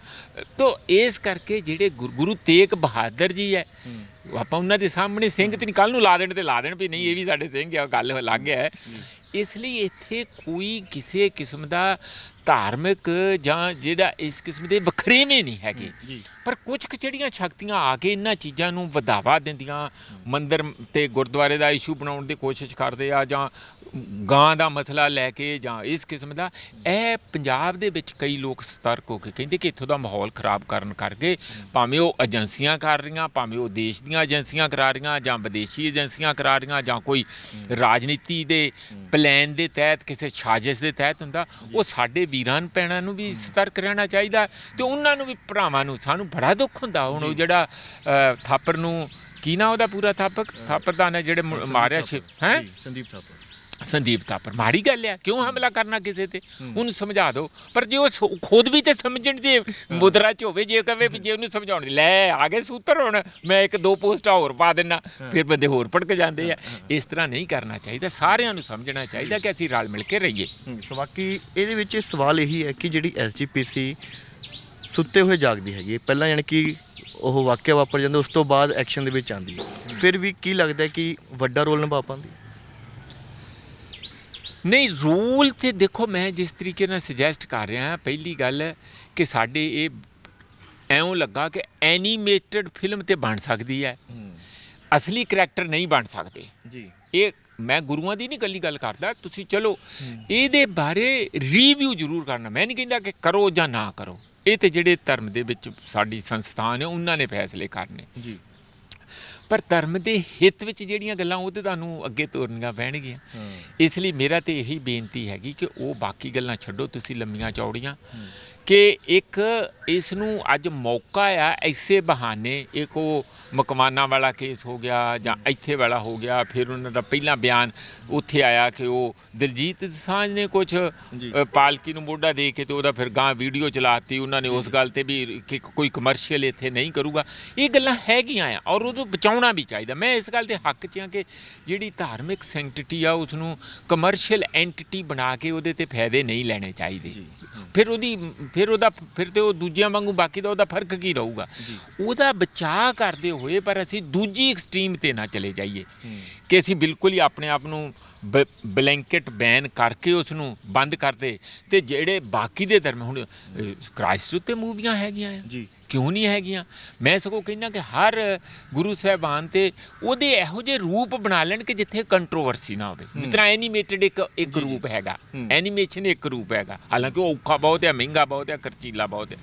ਤੋ ਇਸ ਕਰਕੇ ਜਿਹੜੇ ਗੁਰ- ਤੇਗ ਬਹਾਦਰ ਜੀ ਹੈ ਆਪਾਂ ਉਹਨਾਂ ਦੇ ਸਾਹਮਣੇ ਸਿੰਘ ਤੇ ਕੱਲ ਨੂੰ ਲਾ ਦੇਣ ਤੇ ਲਾ ਦੇਣ ਵੀ ਨਹੀਂ ਇਹ ਵੀ ਸਾਡੇ ਸਿੰਘ ਆ ਗੱਲ ਲੱਗ ਗਿਆ ਹੈ। ਇਸ ਲਈ ਇੱਥੇ ਕੋਈ ਕਿਸੇ ਕਿਸਮ ਦਾ ਧਾਰਮਿਕ ਜਾਂ ਜਿਹੜਾ ਇਸ ਕਿਸਮ ਦੇ ਵਖਰੇਵੇਂ ਨਹੀਂ ਹੈਗੇ। ਪਰ ਕੁਝ ਕੁ ਜਿਹੜੀਆਂ ਸ਼ਕਤੀਆਂ ਆ ਕੇ ਇਹਨਾਂ ਚੀਜ਼ਾਂ ਨੂੰ ਵਧਾਵਾ ਦਿੰਦੀਆਂ ਮੰਦਿਰ ਤੇ ਗੁਰਦੁਆਰੇ ਦਾ ਇਸ਼ੂ ਬਣਾਉਣ ਦੀ ਕੋਸ਼ਿਸ਼ ਕਰਦੇ ਆ ਜਾਂ ਗਾਂ ਦਾ ਮਸਲਾ ਲੈ ਕੇ ਜਾਂ ਇਸ ਕਿਸਮ ਦਾ ਇਹ ਪੰਜਾਬ ਦੇ ਵਿੱਚ ਕਈ ਲੋਕ ਸਤਰਕ ਹੋ ਕੇ ਕਹਿੰਦੇ ਕਿ ਇੱਥੋਂ ਦਾ ਮਾਹੌਲ ਖਰਾਬ ਕਰਨ ਕਰਕੇ ਭਾਵੇਂ ਉਹ ਏਜੰਸੀਆਂ ਕਰ ਰਹੀਆਂ ਭਾਵੇਂ ਉਹ ਦੇਸ਼ ਦੀਆਂ ਏਜੰਸੀਆਂ ਕਰਾ ਰਹੀਆਂ ਜਾਂ ਵਿਦੇਸ਼ੀ ਏਜੰਸੀਆਂ ਕਰਾ ਰਹੀਆਂ ਜਾਂ ਕੋਈ ਰਾਜਨੀਤੀ ਦੇ ਪਲਾਨ ਦੇ ਤਹਿਤ ਕਿਸੇ ਸਾਜ਼ਿਸ਼ ਦੇ ਤਹਿਤ ਹੁੰਦਾ ਉਹ ਸਾਡੇ ਵੀਰਾਂ ਭੈਣਾਂ ਨੂੰ ਵੀ ਸਤਰਕ ਰਹਿਣਾ ਚਾਹੀਦਾ ਤੇ ਉਹਨਾਂ ਨੂੰ ਵੀ ਭਰਾਵਾਂ ਨੂੰ ਸਾਨੂੰ ਬੜਾ ਦੁੱਖ ਹੁੰਦਾ। ਹੁਣ ਉਹ ਜਿਹੜਾ ਥਾਪਰ ਨੂੰ ਕੀ ਨਾ ਉਹਦਾ ਪੂਰਾ ਥਾਪਕ? ਥਾਪਰ ਦਾ ਨੇ ਜਿਹੜੇ ਮਾਰਿਆ ਹੈ? ਸੰਦੀਪ ਥਾਪਰ। ਸੰਦੀਪ ਥਾਪਰ ਮਾੜੀ ਗੱਲ ਆ ਕਿਉਂ ਹਮਲਾ ਕਰਨਾ ਕਿਸੇ ਤੇ? ਉਹਨੂੰ ਸਮਝਾ ਦਿਓ। ਪਰ ਜੇ ਉਹ ਸ- ਖੁਦ ਵੀ ਤੇ ਸਮਝਣ ਦੀ ਮੁਦਰਾ ਚ ਹੋਵੇ ਜੇ ਕਵੇ ਵੀ ਜੇ ਉਹਨੂੰ ਸਮਝਾਉਣ ਦੀ ਲੈ ਆ ਗਏ ਸੂਤਰ ਹੁਣ ਮੈਂ ਇੱਕ ਦੋ ਪੋਸਟਾਂ ਹੋਰ ਪਾ ਦੇਣਾ ਫਿਰ ਬੰਦੇ ਹੋਰ ਭੜਕ ਜਾਂਦੇ ਆ। ਇਸ ਤਰ੍ਹਾਂ ਨਹੀਂ ਕਰਨਾ ਚਾਹੀਦਾ। ਸਾਰਿਆਂ ਨੂੰ ਸਮਝਣਾ ਚਾਹੀਦਾ ਕਿ ਅਸੀਂ ਰਲ ਮਿਲ ਕੇ ਰਹੀਏ। ਹਮ, ਸੋ ਬਾਕੀ ਇਹਦੇ ਵਿੱਚ ਸਵਾਲ ਇਹੀ ਹੈ ਕਿ ਜਿਹੜੀ ਐਸਜੀਪੀਸੀ ਸੁੱਤੇ ਹੋਏ ਜਾਗਦੀ ਹੈਗੀ ਹੈ। ਪਹਿਲਾਂ ਯਾਨੀ ਕਿ ਉਹ ਵਾਕਿਆ ਵਾਪਰ ਜਾਂਦਾ ਉਸ ਤੋਂ ਬਾਅਦ ਐਕਸ਼ਨ ਦੇ ਵਿੱਚ ਆਉਂਦੀ ਹੈ। ਫਿਰ ਵੀ ਕੀ ਲੱਗਦਾ ਹੈ ਕਿ ਵੱਡਾ ਰੋਲ ਨਿਭਾ ਪਾਉਂਦੀ ਹੈ? ਨਹੀਂ ਰੂਲ ਤੇ ਦੇਖੋ ਮੈਂ ਜਿਸ ਤਰੀਕੇ ਨਾਲ ਸੁਜੈਸਟ ਕਰ ਰਿਹਾ ਪਹਿਲੀ ਗੱਲ ਕਿ ਸਾਡੇ ਇਹ ਐਉਂ ਲੱਗਾ ਕਿ ਐਨੀਮੇਟਡ ਫਿਲਮ ਤੇ ਬਣ ਸਕਦੀ ਹੈ। ਅਸਲੀ ਕਰੈਕਟਰ ਨਹੀਂ ਬਣ ਸਕਦੇ। ਜੀ। ਇਹ ਮੈਂ ਗੁਰੂਆਂ ਦੀ ਨਹੀਂ ਗੱਲੀ ਗੱਲ ਕਰਦਾ ਤੁਸੀਂ ਚਲੋ ਇਹਦੇ ਬਾਰੇ ਰਿਵਿਊ ਜ਼ਰੂਰ ਕਰਨਾ। ਮੈਂ ਨਹੀਂ ਕਹਿੰਦਾ ਕਿ ਕਰੋ ਜਾਂ ਨਾ ਕਰੋ। ਇਹ ਤੇ ਜਿਹੜੇ ਧਰਮ ਦੇ ਵਿੱਚ ਸਾਡੀ ਸੰਸਥਾਨ ਹੈ ਉਹਨਾਂ ਨੇ ਫੈਸਲੇ ਕਰਨੇ। ਜੀ। ਪਰ ਧਰਮ ਦੇ ਹਿੱਤ ਵਿੱਚ ਜਿਹੜੀਆਂ ਗੱਲਾਂ ਉਹ ਤੇ ਤੁਹਾਨੂੰ ਅੱਗੇ ਤੋਰਨੀਆਂ ਪੈਣਗੀਆਂ। ਇਸ ਲਈ ਮੇਰਾ ਤੇ ਇਹੀ ਬੇਨਤੀ ਹੈਗੀ ਕਿ ਉਹ ਬਾਕੀ ਗੱਲਾਂ ਛੱਡੋ ਤੁਸੀਂ ਲੰਮੀਆਂ ਚੌੜੀਆਂ। ਕਿ ਇੱਕ ਇਸ ਨੂੰ ਅੱਜ ਮੌਕਾ ਆ ਐਸੇ ਬਹਾਨੇ ਇੱਕ ਉਹ ਮਕਵਾਨਾ ਵਾਲਾ ਕੇਸ ਹੋ ਗਿਆ ਜਾਂ ਇੱਥੇ ਵਾਲਾ ਹੋ ਗਿਆ ਫਿਰ ਉਹਨਾਂ ਦਾ ਪਹਿਲਾ ਬਿਆਨ ਉੱਥੇ ਆਇਆ ਕਿ ਉਹ ਦਿਲਜੀਤ ਦਸਾਂਝ ਨੇ ਕੁਝ। ਪਾਲਕੀ ਨੂੰ ਮੋਢਾ ਦੇ ਕੇ ਤੇ ਉਹਦਾ ਫਿਰ ਗਾਂ ਵੀਡੀਓ ਚਲਾਤੀ ਉਹਨਾਂ ਨੇ ਉਸ ਗੱਲ ਤੇ ਵੀ ਕਿ ਕੋਈ ਕਮਰਸ਼ੀਅਲ ਇੱਥੇ ਨਹੀਂ ਕਰੂਗਾ। ਇਹ ਗੱਲਾਂ ਹੈਗੀਆਂ ਆ ਔਰ ਉਹਨੂੰ ਬਚਾਉਣਾ ਵੀ ਚਾਹੀਦਾ। ਮੈਂ ਇਸ ਗੱਲ ਦੇ ਹੱਕ 'ਚ ਹਾਂ ਕਿ ਜਿਹੜੀ ਧਾਰਮਿਕ ਸੈਂਕਟਿਟੀ ਆ ਉਸ ਨੂੰ ਕਮਰਸ਼ੀਅਲ ਐਂਟੀਟੀ ਬਣਾ ਕੇ ਉਹਦੇ ਤੇ ਫਾਇਦੇ ਨਹੀਂ ਲੈਣੇ ਚਾਹੀਦੇ। ਫਿਰ ਉਹਦੀ ਫਿਰ ਉਹਦਾ ਫਿਰ ਤੇ ਉਹ ਦੂਜਿਆਂ ਵਾਂਗੂ ਬਾਕੀ ਦਾ ਉਹਦਾ ਫ਼ਰਕ ਕੀ ਰਹੂਗਾ? ਉਹਦਾ ਬਚਾਅ ਕਰਦੇ ਹੋਏ ਪਰ ਅਸੀਂ ਦੂਜੀ ਐਕਸਟ੍ਰੀਮ ਤੇ ਨਾ ਚਲੇ ਜਾਈਏ ਕਿ ਅਸੀਂ ਬਿਲਕੁਲ ਹੀ ਆਪਣੇ ਆਪ ਨੂੰ ਬਲੈਂਕਟ ਬੈਨ ਕਰਕੇ ਉਸ ਨੂੰ ਬੰਦ ਕਰਦੇ ਤੇ ਜਿਹੜੇ ਬਾਕੀ ਦੇ ਧਰਮ ਹੁਣ ਕ੍ਰਾਈਸਟ ਉੱਤੇ ਮੂਵੀਆਂ ਹੈਗੀਆਂ ਆ। ਜੀ। ਕਿਉਂ ਨਹੀਂ ਹੈਗੀਆਂ? ਮੈਂ ਸਗੋਂ ਕਹਿੰਦਾ ਕਿ ਹਰ ਗੁਰੂ ਸਾਹਿਬਾਨ ਤੇ ਉਹਦੇ ਇਹੋ ਜਿਹੇ ਰੂਪ ਬਣਾ ਲੈਣ ਕਿ ਜਿੱਥੇ ਕੰਟਰੋਵਰਸੀ ਨਾ ਹੋਵੇ। ਤਰ੍ਹਾਂ ਐਨੀਮੇਟਡ ਇੱਕ ਇੱਕ ਰੂਪ ਹੈਗਾ। ਐਨੀਮੇਸ਼ਨ ਇੱਕ ਰੂਪ ਹੈਗਾ। ਹਾਲਾਂਕਿ ਉਹ ਔਖਾ ਬਹੁਤ ਹੈ ਮਹਿੰਗਾ ਬਹੁਤ ਹੈ ਖਰਚੀਲਾ ਬਹੁਤ ਹੈ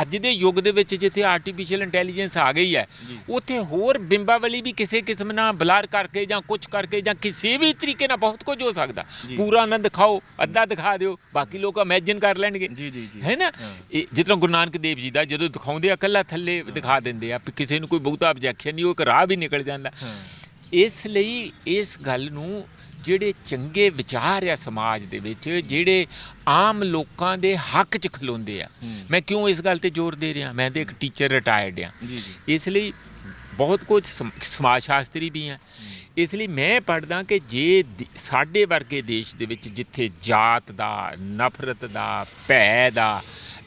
ਅੱਜ ਦੇ ਯੁੱਗ ਦੇ ਵਿੱਚ ਜਿੱਥੇ ਆਰਟੀਫੀਸ਼ੀਅਲ ਇੰਟੈਲੀਜੈਂਸ ਆ ਗਈ ਹੈ। ਉੱਥੇ ਹੋਰ ਬਿੰਬਾਵਲੀ ਵੀ ਕਿਸੇ ਕਿਸਮ ਨਾਲ ਬਲਰ ਕਰਕੇ ਜਾਂ ਕੁਝ ਕਰਕੇ ਜਾਂ ਕਿਸੇ ਵੀ ਤਰੀਕੇ ਨਾਲ ਬਹੁਤ ਕੁਝ ਹੋ ਸਕਦਾ। ਪੂਰਾ ਨਾ ਦਿਖਾਓ ਅੱਧਾ ਦਿਖਾ ਦਿਓ ਬਾਕੀ ਲੋਕ ਇਮੇਜਿਨ ਕਰ ਲੈਣਗੇ ਜੀ ਜੀ ਜੀ ਹੈ ਨਾ। ਇਹ ਤਰ੍ਹਾਂ ਗੁਰੂ ਨਾਨਕ ਦੇਵ ਜੀ ਦਾ ਜਦੋਂ ਦਿਖਾਉਂਦੇ ਆ ਇਕੱਲਾ ਥੱਲੇ ਦਿਖਾ ਦਿੰਦੇ ਆ ਕਿਸੇ ਨੂੰ ਕੋਈ ਬਹੁਤਾ ਆਬਜੈਕਸ਼ਨ ਨਹੀਂ ਉਹ ਇੱਕ ਰਾਹ ਵੀ ਨਿਕਲ ਜਾਂਦਾ। ਇਸ ਲਈ ਇਸ ਗੱਲ ਨੂੰ ਜਿਹੜੇ ਚੰਗੇ ਵਿਚਾਰ ਆ ਸਮਾਜ ਦੇ ਵਿੱਚ ਜਿਹੜੇ ਆਮ ਲੋਕਾਂ ਦੇ ਹੱਕ 'ਚ ਖਲੋਂਦੇ ਆ। ਮੈਂ ਕਿਉਂ ਇਸ ਗੱਲ ਤੇ ਜ਼ੋਰ ਦੇ ਰਿਹਾ? ਮੈਂ ਤੇ ਇੱਕ ਟੀਚਰ ਰਿਟਾਇਰਡ ਆ। ਇਸ ਲਈ ਬਹੁਤ ਕੁਝ ਸਮ- ਸਮਾਜ ਸ਼ਾਸਤਰੀ ਵੀ ਆ। ਇਸ ਲਈ ਮੈਂ ਪੜਦਾ ਕਿ ਜੇ ਸਾਡੇ ਵਰਗੇ ਦੇਸ਼ ਦੇ ਵਿੱਚ ਜਿੱਥੇ ਜਾਤ ਦਾ ਨਫ਼ਰਤ ਦਾ ਭੈ ਦਾ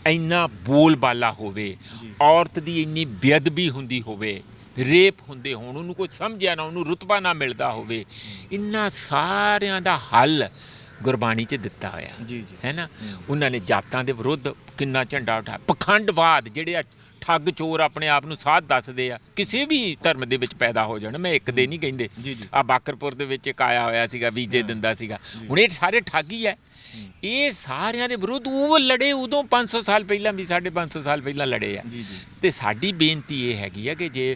ਇੰਨਾ ਬੋਲਬਾਲਾ ਹੋਵੇ ਔਰਤ ਦੀ ਇੰਨੀ ਬੇਅਦਬੀ ਹੁੰਦੀ ਹੋਵੇ ਰੇਪ ਹੁੰਦੇ ਹੋਣ ਉਹਨੂੰ ਕੋਈ ਸਮਝਿਆ ਨਾ ਉਹਨੂੰ ਰੁਤਬਾ ਨਾ ਮਿਲਦਾ ਹੋਵੇ ਇਨ੍ਹਾਂ ਸਾਰਿਆਂ ਦਾ ਹੱਲ ਗੁਰਬਾਣੀ 'ਚ ਦਿੱਤਾ ਹੋਇਆ। ਜੀ ਜੀ। ਹੈ ਨਾ? ਉਹਨਾਂ ਨੇ ਜਾਤਾਂ ਦੇ ਵਿਰੁੱਧ ਕਿੰਨਾ ਝੰਡਾ ਉਠਾਇਆ ਪਖੰਡਵਾਦ ਜਿਹੜੇ ਆ ਠੱਗ ਚੋਰ ਆਪਣੇ ਆਪ ਨੂੰ ਸਾਧ ਦੱਸਦੇ ਆ ਕਿਸੇ ਵੀ ਧਰਮ ਦੇ ਵਿੱਚ ਪੈਦਾ ਹੋ ਜਾਣ ਮੈਂ ਇੱਕ ਦੇ ਨਹੀਂ ਕਹਿੰਦੇ। ਆ ਬਾਕਰਪੁਰ ਦੇ ਵਿੱਚ ਇੱਕ ਆਇਆ ਹੋਇਆ ਸੀਗਾ ਵੀਜੇ ਦਿੰਦਾ ਸੀਗਾ। ਹੁਣ ਇਹ ਸਾਰੇ ਠੱਗ ਹੀ ਇਹ ਸਾਰਿਆਂ ਦੇ ਵਿਰੁੱਧ ਉਹ ਲੜੇ ਉਦੋਂ 500 ਸਾਲ ਪਹਿਲਾਂ ਵੀ 550 ਸਾਲ ਪਹਿਲਾਂ ਲੜੇ ਆ। ਤੇ ਸਾਡੀ ਬੇਨਤੀ ਇਹ ਹੈਗੀ ਆ ਕਿ ਜੇ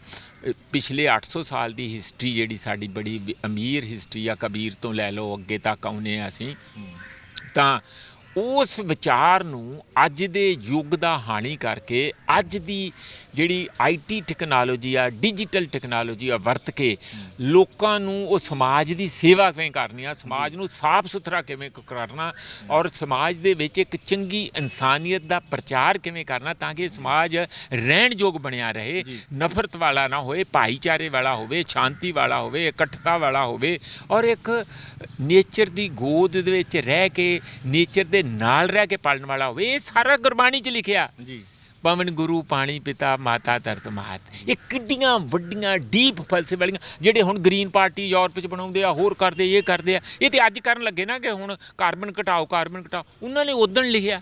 ਪਿਛਲੇ 800 ਸਾਲ ਦੀ ਹਿਸਟਰੀ ਜਿਹੜੀ ਸਾਡੀ ਬੜੀ ਅਮੀਰ ਹਿਸਟਰੀ ਆ, ਕਬੀਰ ਤੋਂ ਲੈ ਲਓ, ਅੱਗੇ ਤੱਕ ਆਉਨੇ ਆ ਅਸੀਂ, ਤਾਂ ਉਸ ਵਿਚਾਰ ਨੂੰ ਅੱਜ ਦੇ ਯੁੱਗ ਦਾ ਹਾਨੀ ਕਰਕੇ ਅੱਜ ਦੀ ਜਿਹੜੀ ਆਈਟੀ ਟੈਕਨੋਲੋਜੀ ਆ ਡਿਜੀਟਲ ਟੈਕਨੋਲੋਜੀ ਆ ਵਰਤ ਕੇ ਲੋਕਾਂ ਨੂੰ ਉਹ ਸਮਾਜ ਦੀ ਸੇਵਾ ਕਿਵੇਂ ਕਰਨੀ ਆ ਸਮਾਜ ਨੂੰ ਸਾਫ਼ ਸੁਥਰਾ ਕਿਵੇਂ ਕਰਨਾ ਔਰ ਸਮਾਜ ਦੇ ਵਿੱਚ ਇੱਕ ਚੰਗੀ ਇਨਸਾਨੀਅਤ ਦਾ ਪ੍ਰਚਾਰ ਕਿਵੇਂ ਕਰਨਾ ਤਾਂ ਕਿ ਸਮਾਜ ਰਹਿਣ ਯੋਗ ਬਣਿਆ ਰਹੇ ਨਫ਼ਰਤ ਵਾਲਾ ਨਾ ਹੋਏ ਭਾਈਚਾਰੇ ਵਾਲਾ ਹੋਵੇ ਸ਼ਾਂਤੀ ਵਾਲਾ ਹੋਵੇ ਇਕੱਠਤਾ ਵਾਲਾ ਹੋਵੇ ਔਰ ਇੱਕ ਨੇਚਰ ਦੀ ਗੋਦ ਦੇ ਵਿੱਚ ਰਹਿ ਕੇ ਨੇਚਰ ਦੇ ਨਾਲ ਰਹਿ ਕੇ ਪਾਲਣ ਵਾਲਾ ਹੋਵੇ ਇਹ ਸਾਰਾ ਗੁਰਬਾਣੀ 'ਚ ਲਿਖਿਆ। ਜੀ। ਪਵਨ ਗੁਰੂ ਪਾਣੀ ਪਿਤਾ ਮਾਤਾ ਧਰਤ ਮਾਤ। ਇਹ ਕਿੱਡੀਆਂ ਵੱਡੀਆਂ ਡੀਪ ਫਲਸਫੇ ਵਾਲੀਆਂ ਜਿਹੜੇ ਹੁਣ ਗ੍ਰੀਨ ਪਾਰਟੀ ਯੂਰਪ 'ਚ ਬਣਾਉਂਦੇ ਆ ਹੋਰ ਕਰਦੇ ਇਹ ਕਰਦੇ ਆ। ਇਹ ਤੇ ਅੱਜ ਕਰਨ ਲੱਗੇ ਨਾ ਕਿ ਹੁਣ ਕਾਰਬਨ ਘਟਾਓ ਕਾਰਬਨ ਘਟਾਓ। ਉਹਨਾਂ ਨੇ ਉਦੋਂ ਲਿਖਿਆ।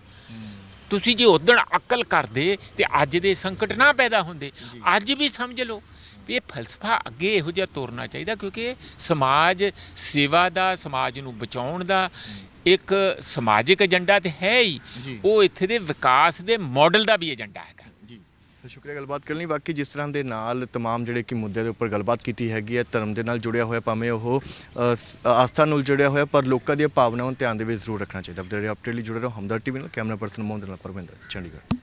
ਤੁਸੀਂ ਜੇ ਉਦੋਂ ਅਕਲ ਕਰਦੇ ਤੇ ਅੱਜ ਦੇ ਸੰਕਟ ਨਾ ਪੈਦਾ ਹੁੰਦੇ ਅੱਜ ਵੀ ਸਮਝ ਲਓ। ਵੀ ਇਹ ਫਲਸਫਾ ਅੱਗੇ ਇਹੋ ਜਿਹਾ ਤੋਰਨਾ ਚਾਹੀਦਾ ਕਿਉਂਕਿ ਸਮਾਜ ਸੇਵਾ ਦਾ ਸਮਾਜ ਨੂੰ ਬਚਾਉਣ ਦਾ ਇੱਕ ਸਮਾਜਿਕ ਏਜੰਡਾ ਤੇ ਹੈ ਹੀ। ਉਹ ਇੱਥੇ ਦੇ ਵਿਕਾਸ ਦੇ ਮਾਡਲ ਦਾ ਵੀ ਏਜੰਡਾ ਹੈਗਾ। ਸ਼ੁਕਰੀਆ ਗੱਲਬਾਤ ਕਰਨ। ਲਈ ਬਾਕੀ ਜਿਸ ਤਰ੍ਹਾਂ ਦੇ ਨਾਲ ਤਮਾਮ ਜਿਹੜੇ ਕਿ ਮੁੱਦਿਆਂ ਦੇ ਉੱਪਰ ਗੱਲਬਾਤ ਕੀਤੀ ਹੈਗੀ ਹੈ ਧਰਮ ਦੇ ਨਾਲ ਜੁੜਿਆ ਹੋਇਆ ਭਾਵੇਂ ਉਹ ਆਸਥਾ ਨਾਲ ਜੁੜਿਆ ਹੋਇਆ ਪਰ ਲੋਕਾਂ ਦੀਆਂ ਭਾਵਨਾਵਾਂ ਨੂੰ ਧਿਆਨ ਦੇ ਵਿੱਚ ਜ਼ਰੂਰ ਰੱਖਣਾ ਚਾਹੀਦਾ। ਅਪਡੇਟ ਲਈ ਜੁੜੇ ਰਹੋ। ਹਮਦਰ ਟੀਵੀ ਨਾਲ ਕੈਮਰਾ ਪਰਸਨ ਮੋਹਨ ਦੇ ਨਾਲ ਪਰਵਿੰਦਰ ਚੰਡੀਗੜ੍ਹ।